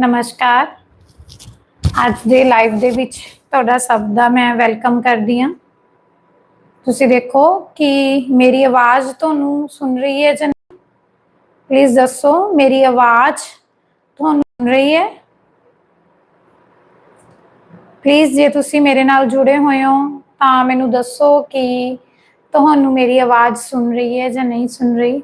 ਨਮਸਕਾਰ। ਅੱਜ ਦੇ ਲਾਈਵ ਦੇ ਵਿੱਚ ਤੁਹਾਡਾ ਸਭ ਦਾ ਮੈਂ ਵੈਲਕਮ ਕਰਦੀ ਹਾਂ। ਤੁਸੀਂ ਦੇਖੋ ਕਿ ਮੇਰੀ ਆਵਾਜ਼ ਤੁਹਾਨੂੰ ਸੁਣ ਰਹੀ ਹੈ ਜਾਂ ਨਹੀਂ? ਪਲੀਜ਼ ਦੱਸੋ, ਮੇਰੀ ਆਵਾਜ਼ ਤੁਹਾਨੂੰ ਸੁਣ ਰਹੀ ਹੈ? ਪਲੀਜ਼ ਜੇ ਤੁਸੀਂ ਮੇਰੇ ਨਾਲ ਜੁੜੇ ਹੋਏ ਹੋ, ਤਾਂ ਮੈਨੂੰ ਦੱਸੋ ਕਿ ਤੁਹਾਨੂੰ ਮੇਰੀ ਆਵਾਜ਼ ਸੁਣ ਰਹੀ ਹੈ ਜਾਂ ਨਹੀਂ ਸੁਣ ਰਹੀ।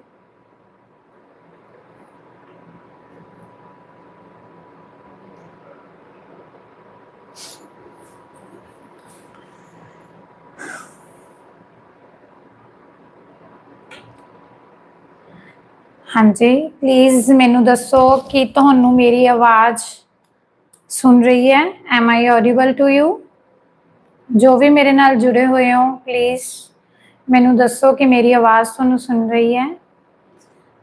ਹਾਂਜੀ ਪਲੀਜ਼ ਮੈਨੂੰ ਦੱਸੋ ਕਿ ਤੁਹਾਨੂੰ ਮੇਰੀ ਆਵਾਜ਼ ਸੁਣ ਰਹੀ ਹੈ? Am I audible to you ਜੋ ਵੀ ਮੇਰੇ ਨਾਲ ਜੁੜੇ ਹੋਏ ਹੋ ਪਲੀਜ਼ ਮੈਨੂੰ ਦੱਸੋ ਕਿ ਮੇਰੀ ਆਵਾਜ਼ ਤੁਹਾਨੂੰ ਸੁਣ ਰਹੀ ਹੈ?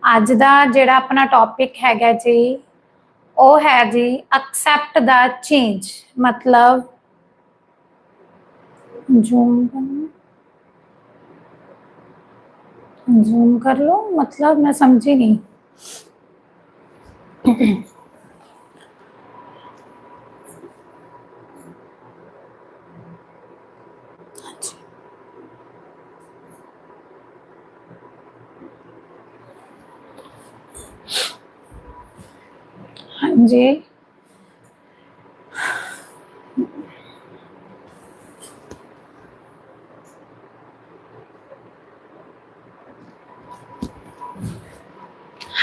ਅੱਜ ਦਾ ਜਿਹੜਾ ਆਪਣਾ ਟੌਪਿਕ ਹੈਗਾ ਜੀ, ਉਹ ਹੈ ਜੀ ਐਕਸੈਪਟ ਦਾ ਚੇਂਜ ਮਤਲਬ ਜ਼ੂਮ जूम कर लो मतलब मैं समझी नहीं हाँ जी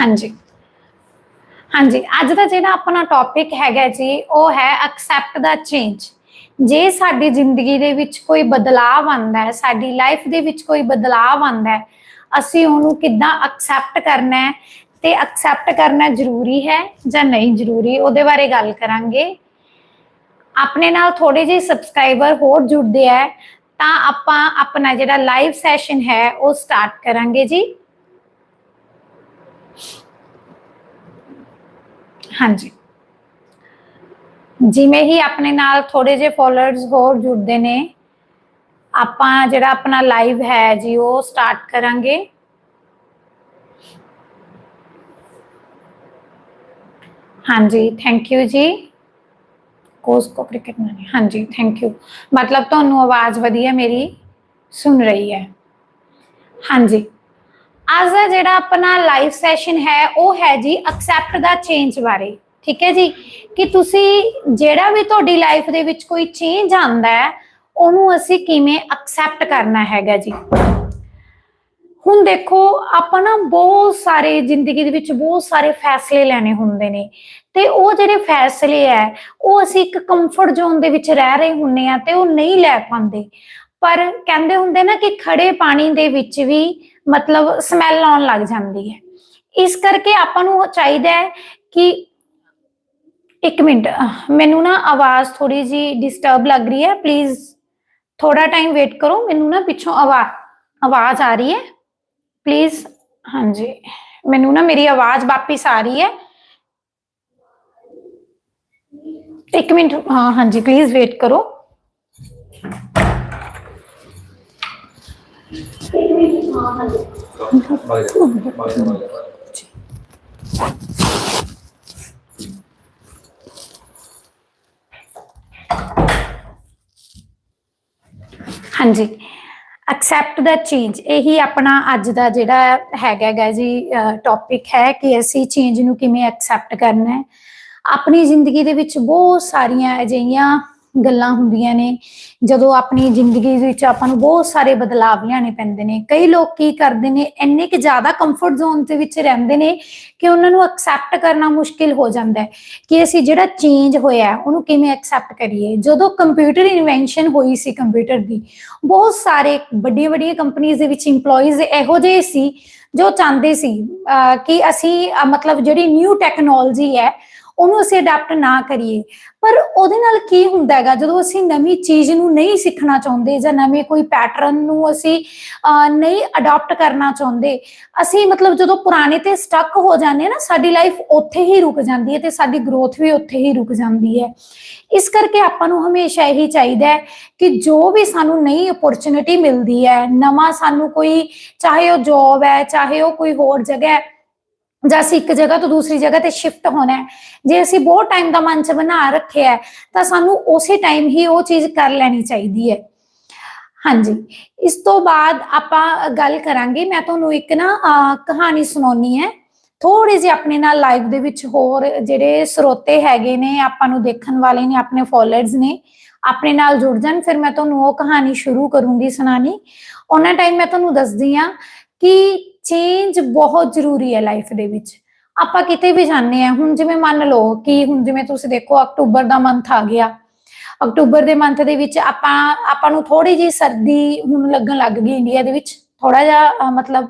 ਹਾਂਜੀ। ਹਾਂਜੀ, ਅੱਜ ਦਾ ਜਿਹੜਾ ਆਪਣਾ ਟੌਪਿਕ ਹੈਗਾ ਜੀ, ਉਹ ਹੈ ਐਕਸੈਪਟ ਦਾ ਚੇਂਜ ਜੇ ਸਾਡੀ ਜ਼ਿੰਦਗੀ ਦੇ ਵਿੱਚ ਕੋਈ ਬਦਲਾਅ ਆਉਂਦਾ ਹੈ, ਸਾਡੀ ਲਾਈਫ ਦੇ ਵਿੱਚ ਕੋਈ ਬਦਲਾਅ ਆਉਂਦਾ ਹੈ, ਅਸੀਂ ਉਹਨੂੰ ਕਿੱਦਾਂ ਐਕਸੈਪਟ ਕਰਨਾ ਹੈ ਤੇ ਐਕਸੈਪਟ ਕਰਨਾ ਜ਼ਰੂਰੀ ਹੈ ਜਾਂ ਨਹੀਂ ਜ਼ਰੂਰੀ, ਉਹਦੇ ਬਾਰੇ ਗੱਲ ਕਰਾਂਗੇ। ਆਪਣੇ ਨਾਲ ਥੋੜੇ ਜਿਹੇ ਸਬਸਕ੍ਰਾਈਬਰ ਹੋਰ ਜੁੜਦੇ ਆ ਤਾਂ ਆਪਾਂ ਆਪਣਾ ਜਿਹੜਾ ਲਾਈਵ ਸੈਸ਼ਨ ਹੈ, ਉਹ ਸਟਾਰਟ ਕਰਾਂਗੇ ਜੀ। ਹਾਂਜੀ। ਜਿਵੇਂ ਹੀ ਆਪਣੇ ਨਾਲ ਥੋੜੇ ਜਿਹੇ ਫੋਲੋਅਰਸ ਹੋਰ ਜੁੜਦੇ ਨੇ, ਆਪਾਂ ਜਿਹੜਾ ਆਪਣਾ ਲਾਈਵ ਹੈ ਜੀ, ਉਹ ਸਟਾਰਟ ਕਰਾਂਗੇ। ਹਾਂਜੀ ਥੈਂਕ ਯੂ ਜੀ। ਕੋਸ ਕੋ ਕ੍ਰਿਕਟ ਨਹੀਂ ਹਾਂਜੀ ਥੈਂਕ ਯੂ ਮਤਲਬ ਤੁਹਾਨੂੰ ਆਵਾਜ਼ ਵਧੀਆ ਮੇਰੀ ਸੁਣ ਰਹੀ ਹੈ। ਹਾਂਜੀ। ਅੱਜ ਦਾ ਜਿਹੜਾ ਆਪਣਾ ਲਾਈਵ ਸੈਸ਼ਨ ਹੈ, ਉਹ ਹੈ ਜੀ ਐਕਸੈਪਟ ਦਾ ਚੇਂਜ ਬਾਰੇ। ਠੀਕ ਹੈ ਜੀ? ਕਿ ਤੁਸੀਂ ਜਿਹੜਾ ਵੀ ਤੁਹਾਡੀ ਲਾਈਫ ਦੇ ਵਿੱਚ ਕੋਈ ਚੇਂਜ ਆਂਦਾ ਹੈ, ਉਹਨੂੰ ਅਸੀਂ ਕਿਵੇਂ ਐਕਸੈਪਟ ਕਰਨਾ ਹੈਗਾ ਜੀ? ਹੁਣ ਦੇਖੋ, ਆਪਾਂ ਨਾ ਬਹੁਤ ਸਾਰੇ ਜ਼ਿੰਦਗੀ ਦੇ ਵਿੱਚ ਬਹੁਤ ਸਾਰੇ ਫੈਸਲੇ ਲੈਣੇ ਹੁੰਦੇ ਨੇ। ਤੇ ਉਹ ਜਿਹੜੇ ਫੈਸਲੇ ਹੈ, ਉਹ ਅਸੀਂ ਇੱਕ ਕੰਫਰਟ ਜ਼ੋਨ ਦੇ ਵਿੱਚ ਰਹਿ ਰਹੇ ਹੁੰਨੇ ਆ ਤੇ ਉਹ ਨਹੀਂ ਲੈ ਪਾਉਂਦੇ। ਪਰ ਕਹਿੰਦੇ ਹੁੰਦੇ ਨਾ ਕਿ ਖੜੇ ਪਾਣੀ ਦੇ ਵਿੱਚ ਵੀ ਮਤਲਬ ਸਮੈਲ ਆਉਣ ਲੱਗ ਜਾਂਦੀ ਹੈ। ਇਸ ਕਰਕੇ ਆਪਾਂ ਨੂੰ ਚਾਹੀਦਾ ਹੈ ਕਿ ਇੱਕ ਮਿੰਟ, ਮੈਨੂੰ ਨਾ ਆਵਾਜ਼ ਥੋੜੀ ਜੀ ਡਿਸਟਰਬ ਲੱਗ ਰਹੀ ਹੈ। ਪਲੀਜ਼ ਥੋੜਾ ਟਾਈਮ ਵੇਟ ਕਰੋ, ਮੈਨੂੰ ਨਾ ਪਿੱਛੋਂ ਆਵਾਜ਼ ਆਵਾਜ਼ ਆ ਰਹੀ ਹੈ। ਪਲੀਜ਼ ਹਾਂਜੀ, ਮੈਨੂੰ ਨਾ ਮੇਰੀ ਆਵਾਜ਼ ਵਾਪਿਸ ਆ ਰਹੀ ਹੈ। ਇੱਕ ਮਿੰਟ, ਹਾਂ, ਹਾਂਜੀ ਪਲੀਜ਼ ਵੇਟ ਕਰੋ। ਹਾਂਜੀ। ਐਕਸੈਪਟ ਦਾ ਚੇਂਜ ਇਹੀ ਆਪਣਾ ਅੱਜ ਦਾ ਜਿਹੜਾ ਹੈਗਾ ਗਾ ਜੀ ਟੌਪਿਕ ਹੈ ਕਿ ਅਸੀਂ ਚੇਂਜ ਨੂੰ ਕਿਵੇਂ ਐਕਸੈਪਟ ਕਰਨਾ ਹੈ। ਆਪਣੀ ਜ਼ਿੰਦਗੀ ਦੇ ਵਿੱਚ ਬਹੁਤ ਸਾਰੀਆਂ ਅਜਿਹੀਆਂ ਗੱਲਾਂ ਹੁੰਦੀਆਂ ਨੇ। ਜਦੋਂ ਆਪਣੀ ਜ਼ਿੰਦਗੀ ਦੇ ਵਿੱਚ ਆਪਾਂ ਨੂੰ ਬਹੁਤ ਸਾਰੇ ਬਦਲਾਵ ਲਿਆਣੇ ਪੈਂਦੇ ਨੇ। ਕਈ ਲੋਕ ਕੀ ਕਰਦੇ ਨੇ, ਇੰਨੇ ਕਿ ਜ਼ਿਆਦਾ ਕੰਫਰਟ ਜ਼ੋਨ ਦੇ ਵਿੱਚ ਰਹਿੰਦੇ ਨੇ ਕਿ ਉਹਨਾਂ ਨੂੰ ਐਕਸੈਪਟ ਕਰਨਾ ਮੁਸ਼ਕਿਲ ਹੋ ਜਾਂਦਾ ਹੈ ਕਿ ਅਸੀਂ ਜਿਹੜਾ ਚੇਂਜ ਹੋਇਆ ਉਹਨੂੰ ਕਿਵੇਂ ਐਕਸੈਪਟ ਕਰੀਏ। ਜਦੋਂ ਕੰਪਿਊਟਰ ਇਨਵੈਂਸ਼ਨ ਹੋਈ ਸੀ ਕੰਪਿਊਟਰ ਦੀ, ਬਹੁਤ ਸਾਰੇ ਵੱਡੀਆਂ ਵੱਡੀਆਂ ਕੰਪਨੀਆਂ ਦੇ ਵਿੱਚ EMPLOYEES ਇਹੋ ਜਿਹੇ ਸੀ ਜੋ ਚਾਹੁੰਦੇ ਸੀ ਕਿ ਅਸੀਂ ਮਤਲਬ ਜਿਹੜੀ ਨਿਊ ਟੈਕਨੋਲੋਜੀ ਹੈ ਉਹਨੂੰ ਅਸੀਂ ਅਡਾਪਟ ਨਾ ਕਰੀਏ। ਪਰ ਉਹਦੇ ਨਾਲ ਕੀ ਹੁੰਦਾ ਹੈਗਾ ਜਦੋਂ ਅਸੀਂ ਨਵੀਂ ਚੀਜ਼ ਨੂੰ ਨਹੀਂ ਸਿੱਖਣਾ ਚਾਹੁੰਦੇ ਜਾਂ ਨਵੇਂ ਕੋਈ ਪੈਟਰਨ ਨੂੰ ਅਸੀਂ ਅਹ, ਨਹੀਂ ਅਡਾਪਟ ਕਰਨਾ ਚਾਹੁੰਦੇ ਅਸੀਂ ਮਤਲਬ ਜਦੋਂ ਪੁਰਾਣੇ ਤੇ ਸਟਕ ਹੋ ਜਾਂਦੇ ਹਾਂ ਨਾ ਸਾਡੀ ਲਾਈਫ ਉੱਥੇ ਹੀ ਰੁਕ ਜਾਂਦੀ ਹੈ ਤੇ ਸਾਡੀ ਗਰੋਥ ਵੀ ਉੱਥੇ ਹੀ ਰੁਕ ਜਾਂਦੀ ਹੈ। ਇਸ ਕਰਕੇ ਆਪਾਂ ਨੂੰ ਹਮੇਸ਼ਾ ਇਹੀ ਚਾਹੀਦਾ ਹੈ ਕਿ ਜੋ ਵੀ ਸਾਨੂੰ ਨਈ ਅਪੋਰਚੁਨਿਟੀ ਮਿਲਦੀ ਹੈ ਨਵਾਂ ਸਾਨੂੰ ਕੋਈ ਚਾਹੇ ਉਹ ਜੌਬ ਹੈ ਚਾਹੇ ਉਹ ਕੋਈ ਹੋਰ ਜਗ੍ਹਾ ਹੈ ਜਾਂ ਅਸੀਂ ਇੱਕ ਜਗ੍ਹਾ ਤੋਂ ਦੂਸਰੀ ਜਗ੍ਹਾ ਤੇ ਸ਼ਿਫਟ ਹੋਣਾ ਹੈ। ਜੇ ਅਸੀਂ ਬਹੁਤ ਟਾਈਮ ਦਾ ਮਨ ਚ ਬਣਾ ਰੱਖਿਆ ਤਾਂ ਸਾਨੂੰ ਉਸੇ ਟਾਈਮ ਹੀ ਉਹ ਚੀਜ਼ ਕਰ ਲੈਣੀ ਚਾਹੀਦੀ ਹੈ। ਹਾਂਜੀ, ਇਸ ਤੋਂ ਬਾਅਦ ਆਪਾਂ ਗੱਲ ਕਰਾਂਗੇ, ਮੈਂ ਤੁਹਾਨੂੰ ਇੱਕ ਨਾ ਕਹਾਣੀ ਸੁਣਾਉਣੀ ਹੈ। ਥੋੜੇ ਜਿਹੀ ਆਪਣੇ ਨਾਲ ਲਾਈਵ ਦੇ ਵਿੱਚ ਹੋਰ ਜਿਹੜੇ ਸਰੋਤੇ ਹੈਗੇ ਨੇ, ਆਪਾਂ ਨੂੰ ਦੇਖਣ ਵਾਲੇ ਨੇ, ਆਪਣੇ ਫੋਲੋਅਰਸ ਨੇ, ਆਪਣੇ ਨਾਲ ਜੁੜ ਜਾਣ, ਫਿਰ ਮੈਂ ਤੁਹਾਨੂੰ ਉਹ ਕਹਾਣੀ ਸ਼ੁਰੂ ਕਰੂੰਗੀ ਸੁਣਾਣੀ ਉਹਨਾਂ ਟਾਈਮ ਮੈਂ ਤੁਹਾਨੂੰ ਦੱਸਦੀ ਆ ਕਿ ਚੇਂਜ ਬਹੁਤ ਜ਼ਰੂਰੀ ਹੈ ਲਾਈਫ ਦੇ ਵਿੱਚ। ਆਪਾਂ ਕਿਤੇ ਵੀ ਜਾਂਦੇ ਆ ਹੁਣ ਜਿਵੇਂ ਮੰਨ ਲਓ ਕਿ ਹੁਣ ਜਿਵੇਂ ਤੁਸੀਂ ਦੇਖੋ ਅਕਤੂਬਰ ਦਾ ਮੰਥ ਆ ਗਿਆ। ਅਕਤੂਬਰ ਦੇ ਮੰਥ ਦੇ ਵਿੱਚ ਆਪਾਂ ਆਪਾਂ ਨੂੰ ਥੋੜੀ ਜੀ ਸਰਦੀ ਹੁਣ ਲੱਗਣ ਲੱਗ ਗਈ ਇੰਡੀਆ ਦੇ ਵਿੱਚ। ਥੋੜਾ ਜਿਹਾ ਮਤਲਬ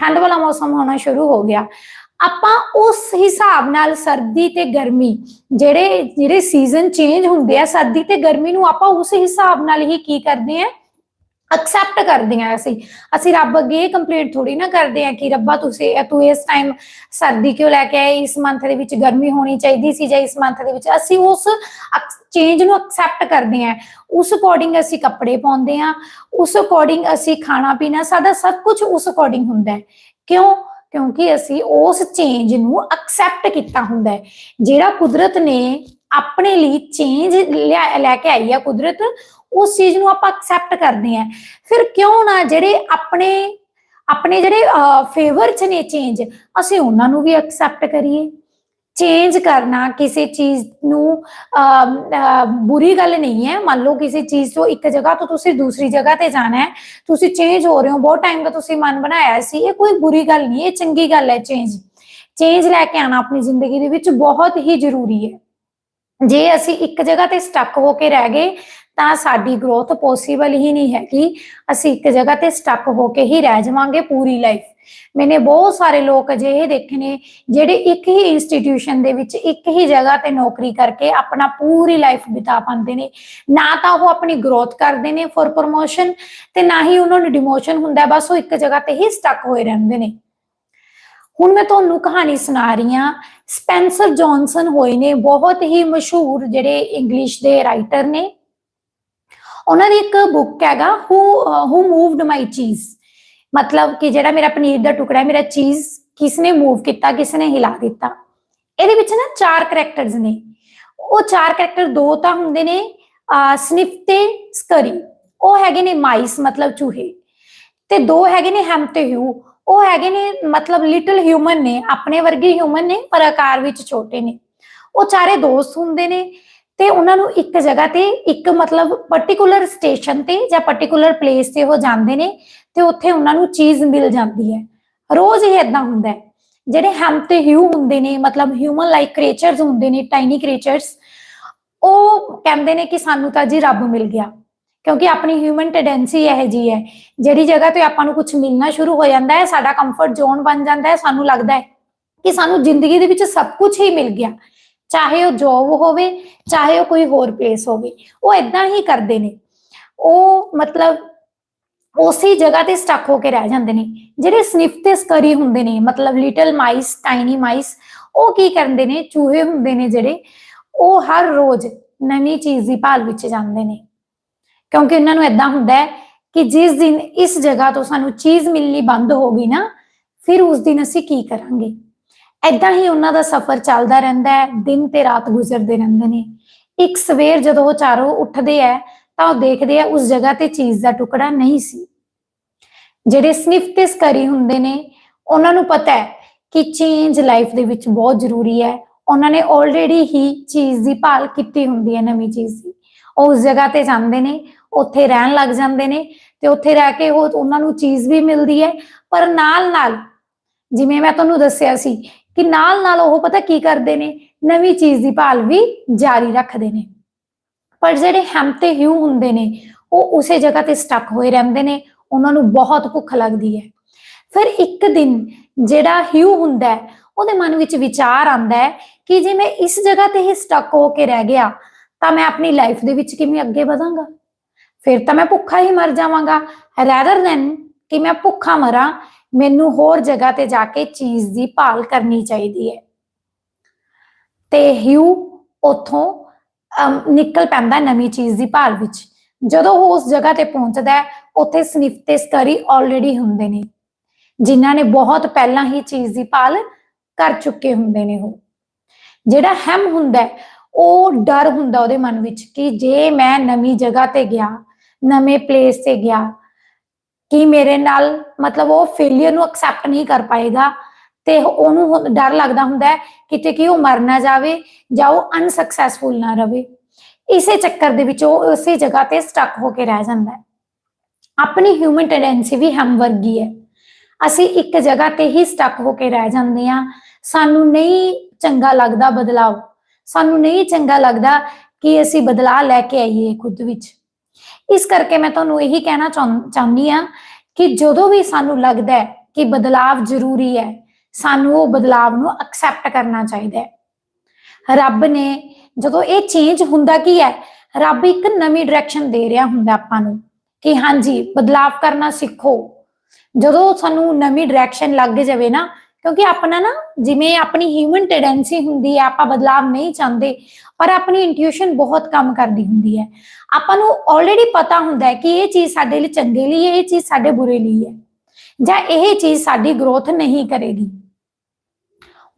ਠੰਡ ਵਾਲਾ ਮੌਸਮ ਹੋਣਾ ਸ਼ੁਰੂ ਹੋ ਗਿਆ। ਆਪਾਂ ਉਸ ਹਿਸਾਬ ਨਾਲ ਸਰਦੀ ਤੇ ਗਰਮੀ ਜਿਹੜੇ ਜਿਹੜੇ ਸੀਜ਼ਨ ਚੇਂਜ ਹੁੰਦੇ ਆ, ਸਰਦੀ ਤੇ ਗਰਮੀ ਨੂੰ ਆਪਾਂ ਉਸ ਹਿਸਾਬ ਨਾਲ ਹੀ ਕੀ ਕਰਦੇ ਆ ਐਕਸੈਪਟ ਕਰਦੇ ਆ ਅਸੀਂ। ਅਸੀਂ ਰੱਬ ਅੱਗੇ ਕੰਪਲੀਟ ਥੋੜੀ ਨਾ ਕਰਦੇ ਆ ਕਿ ਰੱਬਾ ਤੁਸੀਂ ਤੂੰ ਇਸ ਟਾਈਮ ਸਰਦੀ ਕਿਉਂ ਲੈ ਕੇ ਆਏ? ਇਸ ਮੰਥ ਦੇ ਵਿੱਚ ਗਰਮੀ ਹੋਣੀ ਚਾਹੀਦੀ ਸੀ ਜਾਂ ਇਸ ਮੰਥ ਦੇ ਵਿੱਚ? ਅਸੀਂ ਉਸ ਚੇਂਜ ਨੂੰ ਐਕਸੈਪਟ ਕਰਦੇ ਆ ਉਸ ਅਕੋਰਡਿੰਗ ਅਸੀਂ ਕੱਪੜੇ ਪਾਉਂਦੇ ਆ ਉਸ ਅਕੋਰਡਿੰਗ ਅਸੀਂ ਖਾਣਾ ਪੀਣਾ, ਸਾਡਾ ਸਭ ਕੁਝ ਉਸ ਅਕੋਰਡਿੰਗ ਹੁੰਦਾ ਹੈ। ਕਿਉਂ? ਕਿਉਂਕਿ ਅਸੀਂ ਉਸ ਚੇਂਜ ਨੂੰ ਐਕਸੈਪਟ ਕੀਤਾ ਹੁੰਦਾ ਹੈ। ਜਿਹੜਾ ਕੁਦਰਤ ਨੇ ਆਪਣੇ ਲਈ ਚੇਂਜ ਲੈ ਕੇ ਆਈ ਆ ਕੁਦਰਤ ਉਸ ਚੀਜ਼ ਨੂੰ ਆਪਾਂ ਐਕਸੈਪਟ ਕਰਦੇ ਆ ਫਿਰ ਕਿਉਂ ਨਾ ਜਿਹੜੇ ਆਪਣੇ ਆਪਣੇ ਜਿਹੜੇ ਫੇਵਰ ਚ ਨੇ ਚੇਂਜ ਅਸੀਂ ਉਹਨਾਂ ਨੂੰ ਵੀ ਐਕਸੈਪਟ ਕਰੀਏ। ਚੇਂਜ ਕਰਨਾ ਕਿਸੇ ਚੀਜ਼ ਨੂੰ ਬੁਰੀ ਗੱਲ ਨਹੀਂ ਹੈ। ਮੰਨ ਲਓ ਕਿਸੇ ਚੀਜ਼ ਤੋਂ ਇੱਕ ਜਗ੍ਹਾ ਤੋਂ ਤੁਸੀਂ ਦੂਸਰੀ ਜਗ੍ਹਾ ਤੇ ਜਾਣਾ ਹੈ। ਤੁਸੀਂ ਚੇਂਜ ਹੋ ਰਹੇ ਹੋ। ਬਹੁਤ ਟਾਈਮ ਦਾ ਤੁਸੀਂ ਮਨ ਬਣਾਇਆ ਸੀ। ਇਹ ਕੋਈ ਬੁਰੀ ਗੱਲ ਨਹੀਂ, ਇਹ ਚੰਗੀ ਗੱਲ ਹੈ ਚੇਂਜ ਚੇਂਜ ਲੈ ਕੇ ਆਣਾ ਆਪਣੀ ਜ਼ਿੰਦਗੀ ਦੇ ਵਿੱਚ ਬਹੁਤ ਹੀ ਜ਼ਰੂਰੀ ਹੈ। ਜੇ ਅਸੀਂ ਇੱਕ ਜਗ੍ਹਾ ਤੇ ਸਟਕ ਹੋ ਕੇ ਰਹਿ ਗਏ ਤਾਂ ਸਾਡੀ ਗਰੋਥ ਪੋਸੀਬਲ ਹੀ ਨਹੀਂ ਹੈਗੀ। ਅਸੀਂ ਇੱਕ ਜਗ੍ਹਾ ਤੇ ਸਟਕ ਹੋ ਕੇ ਹੀ ਰਹਿ ਜਾਵਾਂਗੇ ਪੂਰੀ ਲਾਈਫ ਮੈਨੇ ਬਹੁਤ ਸਾਰੇ ਲੋਕ ਅਜਿਹੇ ਦੇਖੇ ਨੇ, ਜਿਹੜੇ ਇੱਕ ਹੀ ਇੰਸਟੀਟਿਊਸ਼ਨ ਦੇ ਵਿੱਚ ਇੱਕ ਹੀ ਜਗ੍ਹਾ ਤੇ ਨੌਕਰੀ ਕਰਕੇ ਆਪਣਾ ਪੂਰੀ ਲਾਈਫ ਬਿਤਾ ਪਾਉਂਦੇ ਨੇ। ਨਾ ਤਾਂ ਉਹ ਆਪਣੀ ਗਰੋਥ ਕਰਦੇ ਨੇ ਫॉर ਪ੍ਰੋਮੋਸ਼ਨ ਤੇ ਨਾ ਹੀ ਉਹਨਾਂ ਨੂੰ ਡਿਮੋਸ਼ਨ ਹੁੰਦਾ, ਬਸ ਉਹ ਇੱਕ ਜਗ੍ਹਾ ਤੇ ਹੀ ਸਟਕ ਹੋਏ ਰਹਿੰਦੇ ਨੇ। ਹੁਣ ਮੈਂ ਤੁਹਾਨੂੰ ਕਹਾਣੀ ਸੁਣਾ ਰਹੀ ਹਾਂ। ਸਪੈਂਸਰ ਜੌਨਸਨ ਹੋਏ ਨੇ, ਬਹੁਤ ਹੀ ਮਸ਼ਹੂਰ ਜਿਹੜੇ ਇੰਗਲਿਸ਼ ਦੇ ਰਾਈਟਰ ਨੇ। ਉਹਨਾਂ ਦੀ ਇੱਕ ਬੁੱਕ ਹੈਗਾ ਹੂ ਹੂ ਮੂਵਡ ਮਾਈ ਚੀਜ਼ ਮਤਲਬ ਕਿ ਜਿਹੜਾ ਮੇਰਾ ਪਨੀਰ ਦਾ ਟੁਕੜਾ ਹੈ, ਮੇਰਾ ਚੀਜ਼ ਕਿਸਨੇ ਮੂਵ ਕੀਤਾ, ਕਿਸਨੇ ਹਿਲਾ ਦਿੱਤਾ? ਇਹਦੇ ਵਿੱਚ ਨਾ ਚਾਰ ਕੈਰੈਕਟਰਸ ਨੇ। ਉਹ ਚਾਰ ਕੈਰੈਕਟਰ ਦੋ ਤਾਂ ਹੁੰਦੇ ਨੇ ਸਨਿਫ ਤੇ ਸਕਰੀ ਉਹ ਹੈਗੇ ਨੇ ਮਾਈਸ ਮਤਲਬ ਚੂਹੇ। ਤੇ ਦੋ ਹੈਗੇ ਨੇ ਹੈਮ ਤੇ ਹਿਊ ਉਹ ਹੈਗੇ ਨੇ, ਮਤਲਬ ਲਿਟਲ ਹਿਊਮਨ ਨੇ, ਆਪਣੇ ਵਰਗੇ ਹਿਊਮਨ ਨੇ, ਪਰ ਆਕਾਰ ਵਿੱਚ ਛੋਟੇ ਨੇ। ਉਹ ਚਾਰੇ ਦੋਸਤ ਹੁੰਦੇ ਨੇ। ਤੇ ਉਹਨਾਂ ਨੂੰ ਇੱਕ ਜਗ੍ਹਾ ਤੇ ਇੱਕ ਮਤਲਬ ਪਾਰਟਿਕੂਲਰ ਸਟੇਸ਼ਨ ਤੇ ਜਾਂ ਪਾਰਟਿਕੂਲਰ ਪਲੇਸ ਤੇ ਉਹ ਜਾਂਦੇ ਨੇ ਤੇ ਉੱਥੇ ਉਹਨਾਂ ਨੂੰ ਚੀਜ਼ ਮਿਲ ਜਾਂਦੀ ਹੈ। ਰੋਜ਼ ਹੀ ਇਦਾਂ ਹੁੰਦਾ ਹੈ। ਜਿਹੜੇ ਹੈਮ ਤੇ ਹਿਊ ਹੁੰਦੇ ਨੇ, ਮਤਲਬ ਹਿਊਮਨ ਲਾਈਕ ਕ੍ਰੀਏਚਰਸ ਹੁੰਦੇ ਨੇ ਟਾਈਨੀ ਕ੍ਰੀਏਚਰਸ ਉਹ ਕਹਿੰਦੇ ਨੇ ਕਿ ਸਾਨੂੰ ਤਾਂ ਜੀ ਰੱਬ ਮਿਲ ਗਿਆ। ਕਿਉਂਕਿ ਆਪਣੀ ਹਿਊਮਨ ਟੈਂਡੈਂਸੀ ਇਹ ਜੀ ਹੈ। ਜਿਹੜੀ ਜਗ੍ਹਾ ਤੇ ਆਪਾਂ ਨੂੰ ਕੁਝ ਮਿਲਣਾ ਸ਼ੁਰੂ ਹੋ ਜਾਂਦਾ ਹੈ, ਸਾਡਾ ਕੰਫਰਟ ਜ਼ੋਨ ਬਣ ਜਾਂਦਾ ਹੈ, ਸਾਨੂੰ ਲੱਗਦਾ ਹੈ ਕਿ ਸਾਨੂੰ ਜ਼ਿੰਦਗੀ ਦੇ ਵਿੱਚ ਸਭ ਕੁਝ ਹੀ ਮਿਲ ਗਿਆ। ਚਾਹੇ ਉਹ ਜੋਬ ਹੋਵੇ, ਚਾਹੇ ਉਹ ਕੋਈ ਹੋਰ ਪਲੇਸ ਹੋਵੇ, ਉਹ ਇਦਾਂ ਹੀ ਕਰਦੇ ਨੇ। ਉਹ ਮਤਲਬ ਉਸੇ ਜਗ੍ਹਾ ਤੇ ਸਟਕ ਹੋ ਕੇ ਰਹਿ ਜਾਂਦੇ ਨੇ, ਜਿਹੜੇ ਸਨਿਫ ਤੇ ਸਕਰੀ ਹੁੰਦੇ ਨੇ, ਮਤਲਬ ਲਿਟਲ ਮਾਈਸ ਟਾਈਨੀ ਮਾਈਸ ਉਹ ਕੀ ਕਰਦੇ ਨੇ, ਚੂਹੇ ਹੁੰਦੇ ਨੇ ਜਿਹੜੇ, ਉਹ ਹਰ ਰੋਜ਼ ਨਵੀਂ ਚੀਜ਼ ਦੀ ਭਾਲ ਵਿੱਚ ਜਾਂਦੇ ਨੇ। ਕਿਉਂਕਿ ਉਹਨਾਂ ਨੂੰ ਇਦਾਂ ਹੁੰਦਾ ਹੈ ਕਿ ਜਿਸ ਦਿਨ ਇਸ ਜਗ੍ਹਾ ਤੋਂ ਸਾਨੂੰ ਚੀਜ਼ ਮਿਲਣੀ ਬੰਦ ਹੋ ਗਈ ਨਾ, ਫਿਰ ਉਸ ਦਿਨ ਅਸੀਂ ਕੀ ਕਰਾਂਗੇ? ਐਦਾਂ ਹੀ ਉਹਨਾਂ ਦਾ ਸਫ਼ਰ ਚੱਲਦਾ ਰਹਿੰਦਾ ਹੈ, ਦਿਨ ਤੇ ਰਾਤ ਗੁਜ਼ਰਦੇ ਰਹਿੰਦੇ ਨੇ। ਇੱਕ ਸਵੇਰ ਜਦੋਂ ਉਹ ਚਾਰੋਂ ਉੱਠਦੇ ਆ ਤਾਂ ਉਹ ਦੇਖਦੇ ਆ ਉਸ ਜਗ੍ਹਾ ਤੇ ਚੀਜ਼ ਦਾ ਟੁਕੜਾ ਨਹੀਂ ਸੀ। ਜਿਹੜੇ ਸਨਿਫ ਤੇ ਸਕਰੀ ਹੁੰਦੇ ਨੇ, ਉਹਨਾਂ ਨੂੰ ਪਤਾ ਹੈ ਕਿ ਚੇਂਜ ਲਾਈਫ ਦੇ ਵਿੱਚ ਬਹੁਤ ਜ਼ਰੂਰੀ ਹੈ ਉਹਨਾਂ ਨੇ ਆਲਰੇਡੀ ਹੀ ਚੀਜ਼ ਦੀ ਭਾਲ ਕੀਤੀ ਹੁੰਦੀ ਹੈ ਨਵੀਂ ਚੀਜ਼ ਦੀ। ਉਹ ਉਸ ਜਗ੍ਹਾ ਤੇ ਜਾਂਦੇ ਨੇ, ਉੱਥੇ ਰਹਿਣ ਲੱਗ ਜਾਂਦੇ ਨੇ ਤੇ ਉੱਥੇ ਰਹਿ ਕੇ ਉਹ, ਉਹਨਾਂ ਨੂੰ ਚੀਜ਼ ਵੀ ਮਿਲਦੀ ਹੈ ਪਰ ਨਾਲ ਨਾਲ ਜਿਵੇਂ ਮੈਂ ਤੁਹਾਨੂੰ ਦੱਸਿਆ ਸੀ ਕਿ ਨਾਲ ਨਾਲ ਉਹ ਪਤਾ ਕੀ ਕਰਦੇ ਨੇ? ਨਵੀਂ ਚੀਜ਼ ਦੀ ਭਾਲ ਵੀ ਜਾਰੀ ਰੱਖਦੇ ਨੇ। ਪਰ ਜਿਹੜੇ ਹੈਮ ਹਿਊ ਹੁੰਦੇ ਨੇ, ਉਹ ਉਸੇ ਜਗ੍ਹਾ ਤੇ ਸਟਕ ਹੋਏ ਰਹਿੰਦੇ ਨੇ, ਉਹਨਾਂ ਨੂੰ ਬਹੁਤ ਭੁੱਖ ਲੱਗਦੀ ਹੈ। ਫਿਰ ਇੱਕ ਦਿਨ ਜਿਹੜਾ ਹਿਊ ਹੁੰਦਾ ਉਹਦੇ ਮਨ ਵਿੱਚ ਵਿਚਾਰ ਆਉਂਦਾ ਹੈ ਕਿ ਜੇ ਮੈਂ ਇਸ ਜਗ੍ਹਾ ਤੇ ਹੀ ਸਟਕ ਹੋ ਕੇ ਰਹਿ ਗਿਆ, ਤਾਂ ਮੈਂ ਆਪਣੀ ਲਾਈਫ ਦੇ ਵਿੱਚ ਕਿਵੇਂ ਅੱਗੇ ਵਧਾਂਗਾ? ਫਿਰ ਤਾਂ ਮੈਂ ਭੁੱਖਾ ਹੀ ਮਰ ਜਾਵਾਂਗਾ ਰੈਦਰ ਦੈਨ ਕਿ ਮੈਂ ਭੁੱਖਾ ਮਰਾਂ ਮੈਨੂੰ ਹੋਰ ਜਗ੍ਹਾ ਤੇ ਜਾ ਕੇ ਚੀਜ਼ ਦੀ ਭਾਲ ਕਰਨੀ ਚਾਹੀਦੀ ਹੈ। ਤੇ ਹਿਊ ਉਥੋਂ ਨਿਕਲ ਪੈਂਦਾ ਨਵੀਂ ਚੀਜ਼ ਦੀ ਭਾਲ ਵਿੱਚ। ਜਦੋਂ ਉਹ ਉਸ ਜਗ੍ਹਾ ਤੇ ਪਹੁੰਚਦਾ ਹੈ, ਉੱਥੇ ਸਨਿਫ ਤੇ ਸਕਰੀ ਆਲਰੇਡੀ ਹੁੰਦੇ ਨੇ। ਜਿਨ੍ਹਾਂ ਨੇ ਬਹੁਤ ਪਹਿਲਾਂ ਹੀ ਚੀਜ਼ ਦੀ ਭਾਲ ਕਰ ਚੁੱਕੇ ਹੁੰਦੇ ਨੇ ਉਹ। ਜਿਹੜਾ ਹਮ ਹੁੰਦਾ ਉਹ ਡਰ ਹੁੰਦਾ ਉਹਦੇ ਮਨ ਵਿੱਚ ਕਿ ਜੇ ਮੈਂ ਨਵੀਂ ਜਗ੍ਹਾ ਤੇ ਗਿਆ, ਨਵੇਂ ਪਲੇਸ ਤੇ ਗਿਆ ਕਿ ਮੇਰੇ ਨਾਲ ਮਤਲਬ ਉਹ ਫੇਲਿਅਰ ਨੂੰ ਐਕਸੈਪਟ ਨਹੀਂ ਕਰ ਪਾਏਗਾ ਤੇ ਉਹਨੂੰ ਡਰ ਲੱਗਦਾ ਹੁੰਦਾ ਕਿਤੇ ਕਿ ਉਹ ਮਰ ਨਾ ਜਾਵੇ ਜਾਂ ਉਹ ਅਨਸਕਸੈਸਫੁਲ ਨਾ ਰਵੇ। ਇਸੇ ਚੱਕਰ ਦੇ ਵਿੱਚ ਉਹ ਉਸੇ ਜਗ੍ਹਾ ਤੇ ਸਟਕ ਹੋ ਕੇ ਰਹਿ ਜਾਂਦਾ ਹੈ। ਆਪਣੀ ਹਿਊਮਨ ਟੈਂਡੈਂਸੀ ਵੀ ਹਮਵਰਗੀ ਹੈ। ਅਸੀਂ ਇੱਕ ਜਗ੍ਹਾ ਤੇ ਹੀ ਸਟਕ ਹੋ ਕੇ ਰਹਿ ਜਾਂਦੇ ਆ ਸਾਨੂੰ ਨਹੀਂ ਚੰਗਾ ਲੱਗਦਾ ਬਦਲਾਵ ਸਾਨੂੰ ਨਹੀਂ ਚੰਗਾ ਲੱਗਦਾ ਕਿ ਅਸੀਂ ਬਦਲਾਅ ਲੈ ਕੇ ਆਈਏ ਖੁਦ ਵਿੱਚ। ਇਸ ਕਰਕੇ ਮੈਂ ਤੁਹਾਨੂੰ ਇਹੀ ਕਹਿਣਾ ਚਾਹੁੰ- ਚਾਹੁੰਦੀ ਆ ਕਿ ਜਦੋਂ ਵੀ ਸਾਨੂੰ ਲੱਗਦਾ ਹੈ ਕਿ ਬਦਲਾਵ ਜ਼ਰੂਰੀ ਹੈ, ਸਾਨੂੰ ਉਹ ਬਦਲਾਵ ਨੂੰ ਐਕਸੈਪਟ ਕਰਨਾ ਚਾਹੀਦਾ ਹੈ। ਰੱਬ ਨੇ ਜਦੋਂ ਇਹ ਚੇਂਜ ਹੁੰਦਾ ਕੀ ਹੈ, ਰੱਬ ਇੱਕ ਨਵੀਂ ਡਾਇਰੈਕਸ਼ਨ ਦੇ ਰਿਹਾ ਹੁੰਦਾ ਆਪਾਂ ਨੂੰ ਕਿ ਹਾਂਜੀ, ਬਦਲਾਵ ਕਰਨਾ ਸਿੱਖੋ। ਜਦੋਂ ਸਾਨੂੰ ਨਵੀਂ ਡਾਇਰੈਕਸ਼ਨ ਲੱਗ ਜਾਵੇ ਨਾ ਕਿਉਂਕਿ ਆਪਣਾ ਨਾ, ਜਿਵੇਂ ਆਪਣੀ ਹਿਊਮਨ ਟੈਂਡੈਂਸੀ ਹੁੰਦੀ ਹੈ, ਆਪਾਂ ਬਦਲਾਵ ਨਹੀਂ ਚਾਹੁੰਦੇ, ਪਰ ਆਪਣੀ ਇੰਟੂਇਸ਼ਨ ਬਹੁਤ ਕੰਮ ਕਰਦੀ ਹੁੰਦੀ ਹੈ। ਆਪਾਂ ਨੂੰ ਆਲਰੇਡੀ ਪਤਾ ਹੁੰਦਾ ਹੈ ਕਿ ਇਹ ਚੀਜ਼ ਸਾਡੇ ਲਈ ਚੰਗੇ ਲਈ ਹੈ, ਇਹ ਚੀਜ਼ ਸਾਡੇ ਬੁਰੇ ਲਈ ਹੈ, ਜਾਂ ਇਹ ਚੀਜ਼ ਸਾਡੀ ਗਰੋਥ ਨਹੀਂ ਕਰੇਗੀ।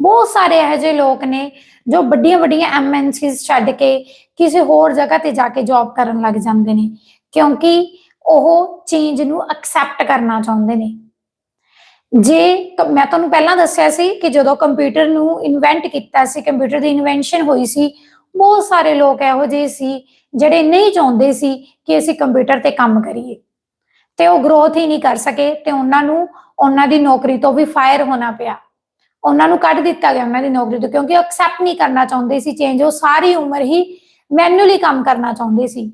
ਬਹੁਤ ਸਾਰੇ ਇਹੋ ਜਿਹੇ ਲੋਕ ਨੇ, ਜੋ ਵੱਡੀਆਂ ਵੱਡੀਆਂ ਐਮਐਨਸੀਜ਼ ਛੱਡ ਕੇ ਕਿਸੇ ਹੋਰ ਜਗ੍ਹਾ ਤੇ ਜਾ ਕੇ ਜੌਬ ਕਰਨ ਲੱਗ ਜਾਂਦੇ ਨੇ, ਕਿਉਂਕਿ ਉਹ ਚੇਂਜ ਨੂੰ ਐਕਸੈਪਟ ਕਰਨਾ ਚਾਹੁੰਦੇ ਨੇ। ਜੇ ਮੈਂ ਤੁਹਾਨੂੰ ਪਹਿਲਾਂ ਦੱਸਿਆ ਸੀ ਕਿ ਜਦੋਂ ਕੰਪਿਊਟਰ ਨੂੰ ਇਨਵੈਂਟ ਕੀਤਾ ਸੀ ਕੰਪਿਊਟਰ ਦੀ ਇਨਵੈਂਸ਼ਨ ਹੋਈ ਸੀ, ਬਹੁਤ ਸਾਰੇ ਲੋਕ ਇਹੋ ਜਿਹੇ ਸੀ ਜਿਹੜੇ ਨਹੀਂ ਚਾਹੁੰਦੇ ਸੀ ਕਿ ਅਸੀਂ ਕੰਪਿਊਟਰ ਤੇ ਕੰਮ ਕਰੀਏ। ਤੇ ਉਹ ਗਰੋਥ ਹੀ ਨਹੀਂ ਕਰ ਸਕੇ ਤੇ ਉਹਨਾਂ ਨੂੰ, ਉਹਨਾਂ ਦੀ ਨੌਕਰੀ ਤੋਂ ਵੀ ਫਾਇਰ ਹੋਣਾ ਪਿਆ। ਉਹਨਾਂ ਨੂੰ ਕੱਢ ਦਿੱਤਾ ਗਿਆ ਉਹਨਾਂ ਦੀ ਨੌਕਰੀ ਤੋਂ ਕਿਉਂਕਿ ਉਹ ਐਕਸੈਪਟ ਨਹੀਂ ਕਰਨਾ ਚਾਹੁੰਦੇ ਸੀ ਚੇਂਜ ਉਹ ਸਾਰੀ ਉਮਰ ਹੀ ਮੈਨੂਅਲੀ ਕੰਮ ਕਰਨਾ ਚਾਹੁੰਦੇ ਸੀ।